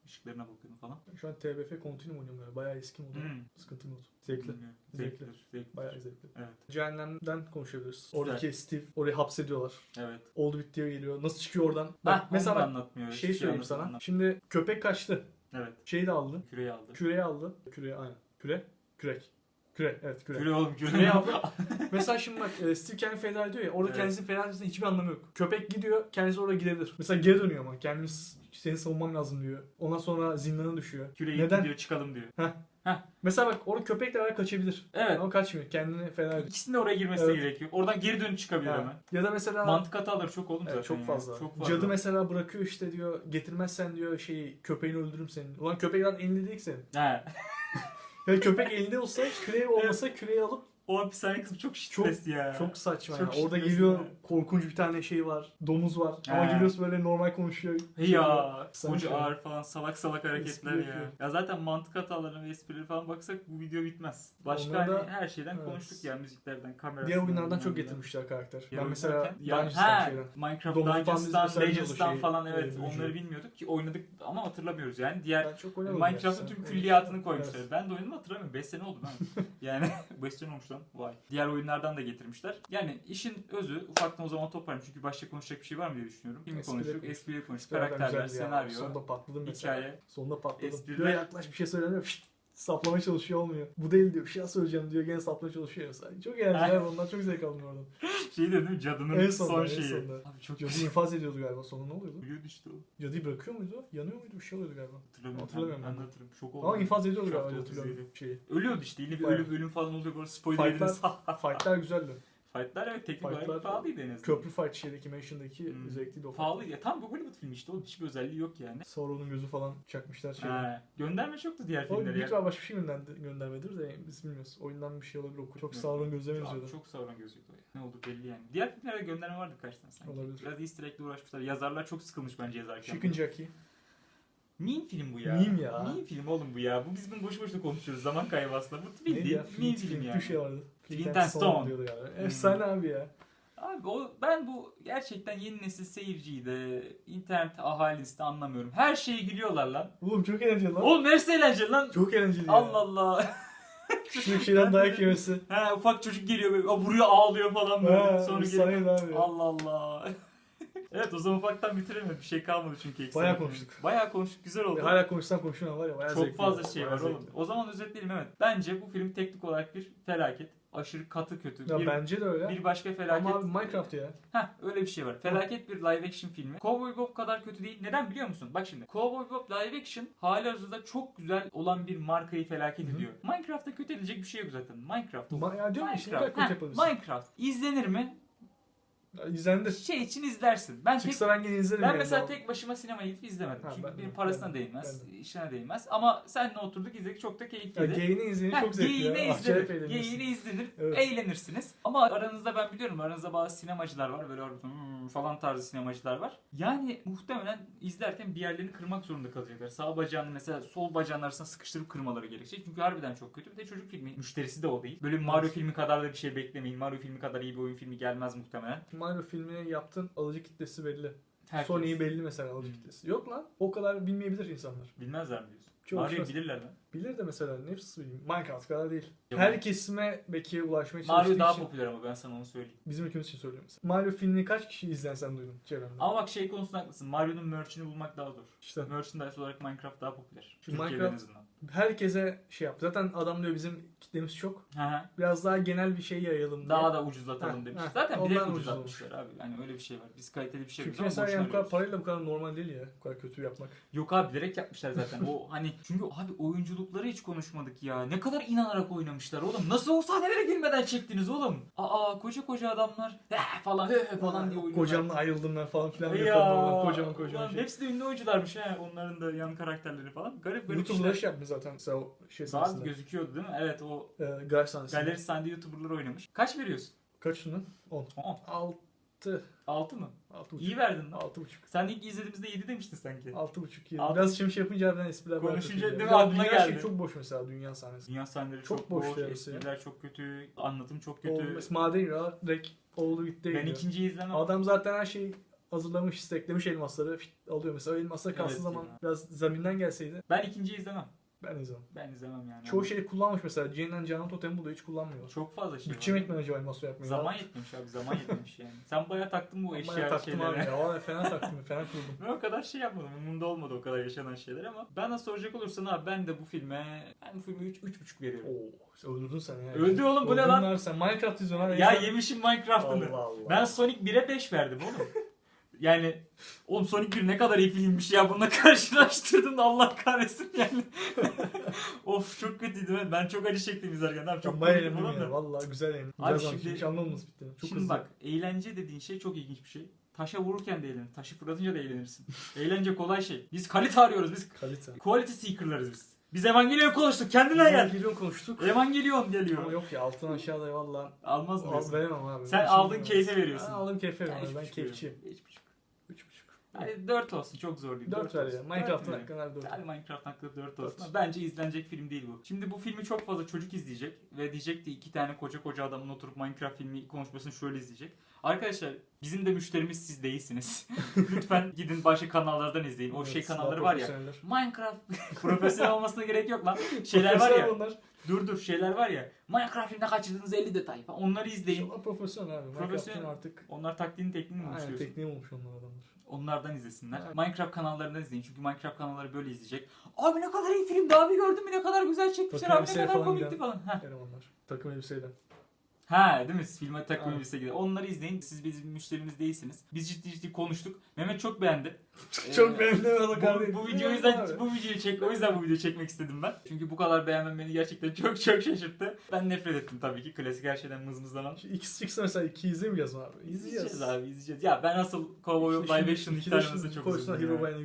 Speaker 1: Işıklarına bakıyordum falan.
Speaker 2: Şu an TBF Continuum oynuyorum böyle. Bayağı eski modu.
Speaker 1: Hmm.
Speaker 2: Sıkıntı mod. Zevkli.
Speaker 1: Bilmiyorum.
Speaker 2: Zevkli.
Speaker 1: Zevklidir.
Speaker 2: Bayağı zevkli.
Speaker 1: Evet.
Speaker 2: Cehennemden konuşabiliriz. Oradaki Steve orayı hapsediyorlar.
Speaker 1: Evet.
Speaker 2: Oldu bitti geliyor. Nasıl çıkıyor oradan?
Speaker 1: Bak, mesela anlatmıyor.
Speaker 2: şey
Speaker 1: hiçbir
Speaker 2: söyleyeyim
Speaker 1: anlatmıyor,
Speaker 2: sana.
Speaker 1: anlat-
Speaker 2: Şimdi köpek kaçtı.
Speaker 1: Evet.
Speaker 2: Şeyi de aldı.
Speaker 1: Küreyi aldı.
Speaker 2: Küreği aldı. Küreği aynen. Küre? Kürek. Küre. Evet küre.
Speaker 1: Küre oğlum küre.
Speaker 2: Küreği aldı. Mesela şimdi bak e, Steve kendini feda ediyor ya. Orada
Speaker 1: Evet.
Speaker 2: kendisini feda etmesinin hiçbir anlamı yok. Köpek gidiyor. Kendisi oraya gidebilir. Mesela geri dönüyor ama. Kendimiz seni savunmam lazım diyor. Ondan sonra zindana düşüyor.
Speaker 1: Küreyi
Speaker 2: Neden?
Speaker 1: diyor çıkalım diyor.
Speaker 2: Mesela bak orada köpekle beraber kaçabilir.
Speaker 1: Evet.
Speaker 2: Ama kaçmıyor. Kendini feda ediyor.
Speaker 1: İkisinin de oraya girmesi
Speaker 2: Evet.
Speaker 1: gerekiyor. Oradan geri dönüp çıkabilir
Speaker 2: Ha.
Speaker 1: hemen.
Speaker 2: Ya da mesela
Speaker 1: Mantık hataları çok oğlum
Speaker 2: Evet,
Speaker 1: zaten
Speaker 2: çok
Speaker 1: ya.
Speaker 2: fazla.
Speaker 1: Çok fazla.
Speaker 2: Cadı mesela bırakıyor işte diyor getirmezsen diyor şeyi köpeğini öldürürüm senin. Ulan köpek zaten elinde değil ki senin.
Speaker 1: He.
Speaker 2: Yani köpek elinde olsa küreği olmasa küreği alıp
Speaker 1: O hapishane kısmı çok şiddetli ya.
Speaker 2: çok saçma.
Speaker 1: Çok
Speaker 2: yani. Orada geliyor
Speaker 1: ya.
Speaker 2: korkunç bir tane şey var. Domuz var. Ama
Speaker 1: He.
Speaker 2: geliyorsun böyle normal konuşuyor.
Speaker 1: Ya. Ucu
Speaker 2: ya.
Speaker 1: ağır falan salak salak hareketler
Speaker 2: Espri
Speaker 1: ya.
Speaker 2: yapıyor.
Speaker 1: Ya zaten mantık hatalarına ve esprileri falan baksak bu video bitmez. Başka
Speaker 2: Onlar
Speaker 1: hani
Speaker 2: da-
Speaker 1: her şeyden
Speaker 2: Evet.
Speaker 1: konuştuk ya müziklerden, kameradan.
Speaker 2: Diğer oyunlardan çok getirmişler karakter.
Speaker 1: Diğer
Speaker 2: ben mesela
Speaker 1: ya,
Speaker 2: Dungeons'tan şeyden.
Speaker 1: Minecraft Dungeons'tan, Legends'tan
Speaker 2: şey,
Speaker 1: falan evet onları bilmiyorduk ki oynadık ama hatırlamıyoruz yani. Diğer
Speaker 2: çok
Speaker 1: Minecraft'ın tüm külliyatını koymuşlar. Ben de oynadım hatırlamıyorum. 5 sene oldu ben. yani 5 sene olmuş Vay. Diğer oyunlardan da getirmişler. Yani işin özü ufaktan o zaman toparlayayım. Çünkü başka konuşacak bir şey var mı diye düşünüyorum. Filmi
Speaker 2: Esprileri
Speaker 1: konuştuk,
Speaker 2: konuş.
Speaker 1: esprileri konuştuk, karakterler, senaryo,
Speaker 2: Sonunda patladım mesela.
Speaker 1: hikaye.
Speaker 2: Sonunda patladım.
Speaker 1: Espriler-
Speaker 2: Diyor yaklaş bir şey söylemiyor. Saplamaya çalışıyor olmuyor. Bu değil diyor. Bir şey söyleyeceğim diyor. Gene saplamaya çalışıyor mesela. Çok eğlenceli. Ondan çok zevk aldım oradan.
Speaker 1: Şey de değil mi? Cadının
Speaker 2: En
Speaker 1: son
Speaker 2: sonunda, en
Speaker 1: şeyi.
Speaker 2: sonunda.
Speaker 1: Abi çok
Speaker 2: Cadıyı infaz ediyordu galiba. Sonu ne oluyordu?
Speaker 1: Biliyordu işte o.
Speaker 2: Cadıyı bırakıyor muydu? Yanıyor muydu? Bir şey oluyordu galiba.
Speaker 1: Hatırlamıyorum.
Speaker 2: Hatırlamıyorum
Speaker 1: ben.
Speaker 2: ben.
Speaker 1: Hatırlamıyorum. Şok oldum.
Speaker 2: Ama infaz ediyordu galiba.
Speaker 1: hızlıydı.
Speaker 2: şeyi.
Speaker 1: Ölüyordu işte. Yine bir ölüm, ölüm falan oluyor. Bu arada spoiler
Speaker 2: Fightlar-
Speaker 1: ediniz.
Speaker 2: Fightlar güzeldi.
Speaker 1: Fightlar evet teknik olarak pahalıydı en azından.
Speaker 2: Köprü fight şeydeki Mansion'daki
Speaker 1: Hmm.
Speaker 2: zevkliydi o.
Speaker 1: Pahalı ya. Tam bir Hollywood filmi işte. Onun hiçbir özelliği yok yani.
Speaker 2: Sauron'un gözü falan çakmışlar şey.
Speaker 1: Ha, gönderme çoktu diğer filmlere
Speaker 2: büyük ihtimal başka bir şey gönderdi, göndermedir de biz bilmiyoruz. Oyundan bir şey olabilir o. Çok. Sauron gözüne benziyordu.
Speaker 1: çok o ya. Ne oldu belli yani. Diğer filmlere gönderme vardı kaç tane sanki.
Speaker 2: Olabilir.
Speaker 1: Biraz easter egg'le uğraşmışlar. Yazarlar çok sıkılmış bence yazarken.
Speaker 2: Chicken Jockey.
Speaker 1: Meme film bu ya.
Speaker 2: Meme ya.
Speaker 1: Meme film oğlum bu ya. Bu biz bunu boşu boşuna konuşuyoruz zaman kaybı aslında. Bu bildiğin meme film
Speaker 2: Flint
Speaker 1: yani.
Speaker 2: bir şey vardı.
Speaker 1: Flint and Stone.
Speaker 2: diyordu yani. Efsane abi ya.
Speaker 1: Abi o ben bu gerçekten yeni nesil seyirciyi de internet ahalisi de anlamıyorum. Her şeye gülüyorlar lan.
Speaker 2: Oğlum çok eğlenceli lan.
Speaker 1: Oğlum neresi eğlenceli lan?
Speaker 2: Çok eğlenceli ya.
Speaker 1: Allah Allah.
Speaker 2: Şu şeyden dayak yemesi.
Speaker 1: He ufak çocuk geliyor böyle vuruyor ağlıyor falan böyle.
Speaker 2: Ha,
Speaker 1: Sonra geliyor.
Speaker 2: abi.
Speaker 1: Allah Allah. Evet o zaman ufaktan bitiremedik. Bir şey kalmadı çünkü. ekstra.
Speaker 2: Bayağı konuştuk.
Speaker 1: Bayağı konuştuk. Güzel oldu.
Speaker 2: Hala konuşsam konuşuyorum var ya bayağı
Speaker 1: Çok
Speaker 2: zevkli.
Speaker 1: fazla şey
Speaker 2: Bayağı
Speaker 1: var oğlum.
Speaker 2: zevkli.
Speaker 1: O zaman özetleyelim evet. Bence bu film teknik olarak bir felaket. Aşırı katı kötü.
Speaker 2: Ya
Speaker 1: bir,
Speaker 2: bence de öyle.
Speaker 1: bir başka felaket.
Speaker 2: Ama abi Minecraft ya.
Speaker 1: Heh öyle bir şey var. Felaket bir live action filmi. Cowboy Bebop kadar kötü değil. Neden biliyor musun? Bak şimdi. Cowboy Bebop live action hali hazırda çok güzel olan bir markayı felaket ediyor. Minecraft'ta kötü edilecek bir şey yok zaten. Minecraft.
Speaker 2: Ma ya diyorum
Speaker 1: Minecraft. Heh,
Speaker 2: kötü yapabilirsin.
Speaker 1: Minecraft. İzlenir mi?
Speaker 2: Ya İzlendir.
Speaker 1: Şey için izlersin. Ben tek
Speaker 2: Çıksa ben yine izlerim
Speaker 1: ben mesela
Speaker 2: Daha-
Speaker 1: tek başıma sinemaya gidip izlemedim.
Speaker 2: Ha,
Speaker 1: Çünkü
Speaker 2: ben
Speaker 1: parasına
Speaker 2: ben de,
Speaker 1: değmez,
Speaker 2: ben
Speaker 1: işine değmez. Ama seninle oturduk izledik çok da
Speaker 2: Ya
Speaker 1: keyifliydi.
Speaker 2: geyini izleyin çok zevkli ya. Acayip
Speaker 1: izlenir. Geyiğine izlenir.
Speaker 2: Evet.
Speaker 1: Eğlenirsiniz. Ama aranızda ben biliyorum aranızda bazı sinemacılar var. Böyle hmm falan tarzı sinemacılar var. Yani muhtemelen izlerken bir yerlerini kırmak zorunda kalacaklar. Sağ bacağını mesela sol bacağın arasına sıkıştırıp kırmaları gerekecek. Çünkü harbiden çok kötü. Bir de çocuk filmi. Müşterisi de o değil. Böyle Mario filmi kadar da bir şey beklemeyin. Mario filmi kadar iyi bir oyun filmi gelmez muhtemelen.
Speaker 2: Mario filmini yaptın alıcı kitlesi belli.
Speaker 1: Herkes.
Speaker 2: Sony'yi belli mesela alıcı kitlesi. Yok lan o kadar bilmeyebilir insanlar.
Speaker 1: Bilmezler mi diyorsun?
Speaker 2: Çok
Speaker 1: Mario'yu bilirler mi?
Speaker 2: Bilir de mesela ne bileyim Minecraft kadar değil.
Speaker 1: Ya
Speaker 2: Her kesime belki ulaşmaya çalıştığı
Speaker 1: Mario daha
Speaker 2: için
Speaker 1: popüler ama ben sana onu söyleyeyim.
Speaker 2: bizim ülkemiz için söylüyorum mesela. Mario filmini kaç kişi izleyen sen duydun çevrende?
Speaker 1: Ama bak şey konusunda haklısın. Mario'nun merch'ini bulmak daha zor.
Speaker 2: İşte
Speaker 1: Merchandise olarak Minecraft daha popüler.
Speaker 2: Şimdi
Speaker 1: Türkiye'de
Speaker 2: Minecraft-
Speaker 1: en azından.
Speaker 2: Herkese şey yap. Zaten adam diyor bizim kitlemiz çok.
Speaker 1: Hı hı.
Speaker 2: Biraz daha genel bir şey yayalım diye.
Speaker 1: Daha da ucuzlatalım
Speaker 2: Heh,
Speaker 1: demiş.
Speaker 2: heh.
Speaker 1: Zaten
Speaker 2: Ondan ucuz
Speaker 1: ucuzlatmışlar abi. Yani öyle bir şey var. Biz kaliteli bir şey
Speaker 2: Çünkü
Speaker 1: yapıyoruz ama
Speaker 2: mesela yani bu kadar parayla bu kadar normal değil ya. Bu kadar kötü yapmak.
Speaker 1: Yok abi bilerek yapmışlar zaten. o hani çünkü abi oyunculukları hiç konuşmadık ya. Ne kadar inanarak oynamışlar oğlum. Nasıl o sahnelere girmeden çektiniz oğlum? Aa koca koca adamlar "He" falan falan diye oynuyorlar.
Speaker 2: Kocamla ayrıldım ben falan filan.
Speaker 1: ya,
Speaker 2: Kocaman kocaman
Speaker 1: ulan
Speaker 2: şey.
Speaker 1: Hepsi de ünlü oyuncularmış he. Onların da yan karakterleri falan. Garip garip
Speaker 2: YouTube'da
Speaker 1: işler.
Speaker 2: şey yapmış zaten o şey sahnesinde.
Speaker 1: gözüküyordu değil mi? Evet o
Speaker 2: Ee, garaj sahnesinde.
Speaker 1: galeri sahne YouTuber'lar oynamış. Kaç veriyorsun?
Speaker 2: Kaç şundan? 10.
Speaker 1: 10.
Speaker 2: 6.
Speaker 1: 6 mı?
Speaker 2: 6,5.
Speaker 1: İyi verdin lan.
Speaker 2: 6,5.
Speaker 1: Sen ilk izlediğimizde 7 demiştin sanki.
Speaker 2: 6,5 iyi.
Speaker 1: Altı-
Speaker 2: Biraz şimdi şey yapınca harbiden espriler bayağı
Speaker 1: Konuşunca
Speaker 2: kötü
Speaker 1: değil
Speaker 2: ya.
Speaker 1: mi?
Speaker 2: Ya
Speaker 1: Aklına
Speaker 2: dünya şey
Speaker 1: geldi.
Speaker 2: çok boş mesela dünya sahnesi.
Speaker 1: Dünya sahneleri
Speaker 2: Çok
Speaker 1: çok,
Speaker 2: boş
Speaker 1: boş,
Speaker 2: ya
Speaker 1: espriler çok kötü, anlatım çok
Speaker 2: O
Speaker 1: kötü.
Speaker 2: mesela maden ya direkt oldu bitti.
Speaker 1: ben
Speaker 2: gidiyor.
Speaker 1: ikinciyi izlemem.
Speaker 2: Adam zaten her şeyi hazırlamış, isteklemiş elmasları fit alıyor mesela. Elmaslar kalsın
Speaker 1: Evet
Speaker 2: zaman
Speaker 1: ya.
Speaker 2: biraz zeminden gelseydi
Speaker 1: Ben ikinciyi izlemem.
Speaker 2: Ben izlemem.
Speaker 1: Ben izlemem yani.
Speaker 2: Çoğu şeyi kullanmış mesela. Cehennem Canan Totemi buluyor hiç kullanmıyor.
Speaker 1: çok fazla şey
Speaker 2: Bütçem
Speaker 1: var.
Speaker 2: yetmedi acaba elması yapmaya.
Speaker 1: Zaman yetmemiş abi, zaman yetmemiş yani. Sen bayağı taktın bu
Speaker 2: Bayağı
Speaker 1: eşya
Speaker 2: taktım abi
Speaker 1: şeylere.
Speaker 2: ya. Vallahi fena taktım, fena kurdum.
Speaker 1: Ben o kadar şey yapmadım. Umurumda olmadı o kadar yaşanan şeyler ama bana soracak olursan abi ben de bu filme ben bu filme 3 3,5 veriyorum.
Speaker 2: Oo, öldürdün sen ya.
Speaker 1: Öldü oğlum, bu ne
Speaker 2: Öldürdün
Speaker 1: lan?
Speaker 2: abi Sen Minecraft izliyorsun abi.
Speaker 1: Ya yemişim Minecraft'ını.
Speaker 2: Allah Allah.
Speaker 1: Ben Sonic 1'e 5 verdim oğlum. Yani oğlum Sonic 1 ne kadar iyi filmmiş ya bununla karşılaştırdın da Allah kahretsin yani. of çok kötüydü ben. Ben çok acı çektim izlerken. Abi çok
Speaker 2: bayağı eğlendim ya. Valla güzel eğlendim.
Speaker 1: Abi
Speaker 2: Güzel
Speaker 1: şimdi-
Speaker 2: Hiç anlamamız bitti. Çok
Speaker 1: Şimdi
Speaker 2: hızlı.
Speaker 1: bak eğlence dediğin şey çok ilginç bir şey. Taşa vururken de eğlenir. Taşı fırlatınca da eğlenirsin. Eğlence kolay şey. Biz kalite arıyoruz. Biz
Speaker 2: Kalite.
Speaker 1: quality seeker'larız biz. Biz Evangelion konuştuk. Kendine gel.
Speaker 2: Geliyor konuştuk.
Speaker 1: Evangelion
Speaker 2: Ama
Speaker 1: geliyor.
Speaker 2: yok ya altın aşağıda valla.
Speaker 1: Almaz mı?
Speaker 2: Al, veremem abi.
Speaker 1: Sen aldın, keyfe veriyorsun.
Speaker 2: Ben aldım keyfe veriyorum. Ben
Speaker 1: buçuk
Speaker 2: keyifçiyim.
Speaker 1: veriyorum. Hiç buçuk.
Speaker 2: 3,5.
Speaker 1: Hadi 4 olsun çok zor değil.
Speaker 2: 4
Speaker 1: Dört
Speaker 2: ver ya. Minecraft'ın hakkında ver 4.
Speaker 1: Hadi Minecraft hakkında 4 olsun.
Speaker 2: Dört.
Speaker 1: Bence izlenecek film değil bu. Şimdi bu filmi çok fazla çocuk izleyecek ve diyecek ki iki tane koca koca adamın oturup Minecraft filmi konuşmasını şöyle izleyecek. Arkadaşlar bizim de müşterimiz siz değilsiniz. Lütfen gidin başka kanallardan izleyin. O şey kanalları var ya. Minecraft profesyonel olmasına gerek yok lan. Şeyler var ya.
Speaker 2: Onlar.
Speaker 1: Dur dur şeyler var ya. Minecraft filmde kaçırdığınız 50 detay falan. Onları izleyin.
Speaker 2: İnşallah profesyonel abi.
Speaker 1: Profesyonel.
Speaker 2: Artık.
Speaker 1: Onlar taktiğini tekniğini mi
Speaker 2: Aynen tekniği bulmuş onlar adamlar.
Speaker 1: Onlardan izlesinler.
Speaker 2: Evet.
Speaker 1: Minecraft kanallarından izleyin. Çünkü Minecraft kanalları böyle izleyecek. Abi ne kadar iyi filmdi abi gördün mü ne kadar güzel çekmişler
Speaker 2: Takım
Speaker 1: abi ne kadar
Speaker 2: falan
Speaker 1: komikti
Speaker 2: giden.
Speaker 1: falan. Heh.
Speaker 2: Elemanlar. Takım elbiseyle.
Speaker 1: Ha değil mi? Filme
Speaker 2: Aynen.
Speaker 1: elbise gibi. Onları izleyin. Siz bizim müşterimiz değilsiniz. Biz ciddi ciddi konuştuk. Mehmet çok beğendi.
Speaker 2: Çok
Speaker 1: Ee,
Speaker 2: beğendim
Speaker 1: bu,
Speaker 2: adam
Speaker 1: bu videoyu yüzden bu videoyu çek o yüzden bu videoyu çekmek istedim ben. Çünkü bu kadar beğenmem beni gerçekten çok çok şaşırttı. Ben nefret ettim tabii ki klasik her şeyden mızmızlamam.
Speaker 2: X çıksa mesela 2 izlemeyeceğiz mi abi?
Speaker 1: İzleyeceğiz abi izleyeceğiz. Ya ben asıl Cowboy Live Action
Speaker 2: iki
Speaker 1: hikayemizde çok üzüldüm.
Speaker 2: Hero
Speaker 1: ya.
Speaker 2: Brian'ı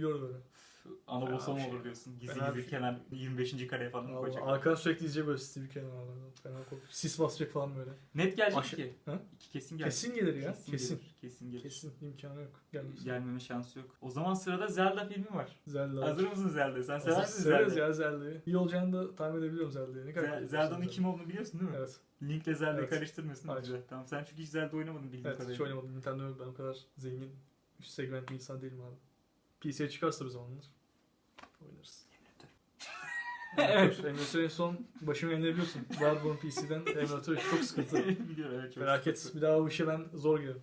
Speaker 2: gör böyle.
Speaker 1: Ana
Speaker 2: Fena
Speaker 1: bossa mı
Speaker 2: bir şey.
Speaker 1: olur diyorsun. Gizli
Speaker 2: Fena bir
Speaker 1: gizli
Speaker 2: şey.
Speaker 1: kenar 25. kareye falan mı
Speaker 2: Allah,
Speaker 1: koyacak?
Speaker 2: arkadan sürekli izleyecek böyle Steve kenarlardan. Fena korkunç. Sis basacak falan böyle.
Speaker 1: Net gelecek
Speaker 2: Aşı-
Speaker 1: ki.
Speaker 2: Ha?
Speaker 1: İki kesin gelecek.
Speaker 2: Kesin gelir ya.
Speaker 1: Kesin.
Speaker 2: Kesin.
Speaker 1: gelir, Kesin gelir.
Speaker 2: Kesin. imkanı yok. Gelmesin.
Speaker 1: Gelmeme şansı yok. O zaman sırada Zelda filmi var.
Speaker 2: Zelda.
Speaker 1: Hazır mısın Zelda? Sen sever misin
Speaker 2: Severiz
Speaker 1: Zelda?
Speaker 2: ya Zelda'yı. İyi olacağını da tahmin edebiliyorum Zelda'yı. Ne kadar
Speaker 1: Zel-
Speaker 2: iyi
Speaker 1: Zelda'nın kim olduğunu biliyorsun değil mi?
Speaker 2: Evet.
Speaker 1: Linkle Zelda'yı
Speaker 2: Evet.
Speaker 1: karıştırmıyorsun değil mi?
Speaker 2: Hayır.
Speaker 1: Tamam sen çünkü hiç Zelda oynamadın bildiğim
Speaker 2: Evet hiç
Speaker 1: kadarıyla.
Speaker 2: oynamadım. Nintendo yok. Ben o kadar zengin üst segment bir insan değilim abi. PC'ye çıkarsa bir zamanlar oynarız.
Speaker 1: Evet.
Speaker 2: Emülatör en son başımı yenilebiliyorsun. Bloodborne PC'den emülatör çok sıkıntı.
Speaker 1: Biliyorum evet
Speaker 2: Felaket. Bir daha o işe ben zor girerim.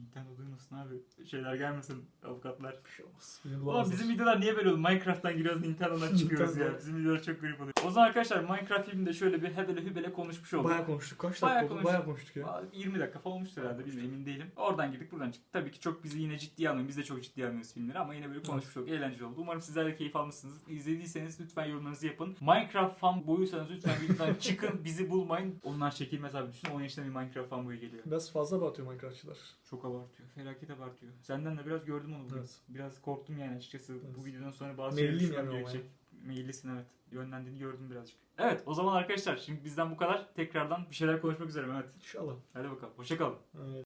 Speaker 1: Nintendo duymasın abi. Şeyler gelmesin avukatlar.
Speaker 2: Bir şey olmaz.
Speaker 1: Ulan bizim videolar niye böyle oldu? Minecraft'tan giriyoruz Nintendo'dan çıkıyoruz ya. Bizim videolar çok garip oluyor. O zaman arkadaşlar Minecraft filminde şöyle bir hebele hübele konuşmuş olduk.
Speaker 2: Bayağı konuştuk. Kaç
Speaker 1: Bayağı
Speaker 2: dakika oldu?
Speaker 1: konuştuk.
Speaker 2: Bayağı konuştuk ya.
Speaker 1: Aa, 20 dakika falan olmuştur herhalde bilmiyorum emin değilim. Oradan girdik buradan çıktık. Tabii ki çok bizi yine ciddiye almayın. Biz de çok ciddiye almıyoruz filmleri ama yine böyle konuşmuş olduk. Eğlenceli oldu. Umarım sizler de keyif almışsınız. İzlediyseniz lütfen yorumlarınızı yapın. Minecraft fan boyuysanız lütfen videodan çıkın. Bizi bulmayın. Onlar çekilmez abi. Düşünün 10 yaşında bir Minecraft fan boyu geliyor.
Speaker 2: Biraz fazla batıyor Minecraftçılar.
Speaker 1: Çok abartıyor. Felaket abartıyor. Senden de biraz gördüm onu bugün.
Speaker 2: Evet.
Speaker 1: Biraz korktum yani açıkçası.
Speaker 2: Evet.
Speaker 1: Bu videodan sonra bazı
Speaker 2: Meyilliyim
Speaker 1: şeyleri
Speaker 2: yani
Speaker 1: gerekecek. Meyillisin evet. Yönlendiğini gördüm birazcık. Evet o zaman arkadaşlar şimdi bizden bu kadar. Tekrardan bir şeyler konuşmak üzere Mehmet.
Speaker 2: İnşallah.
Speaker 1: Hadi bakalım. Hoşçakalın.
Speaker 2: Evet.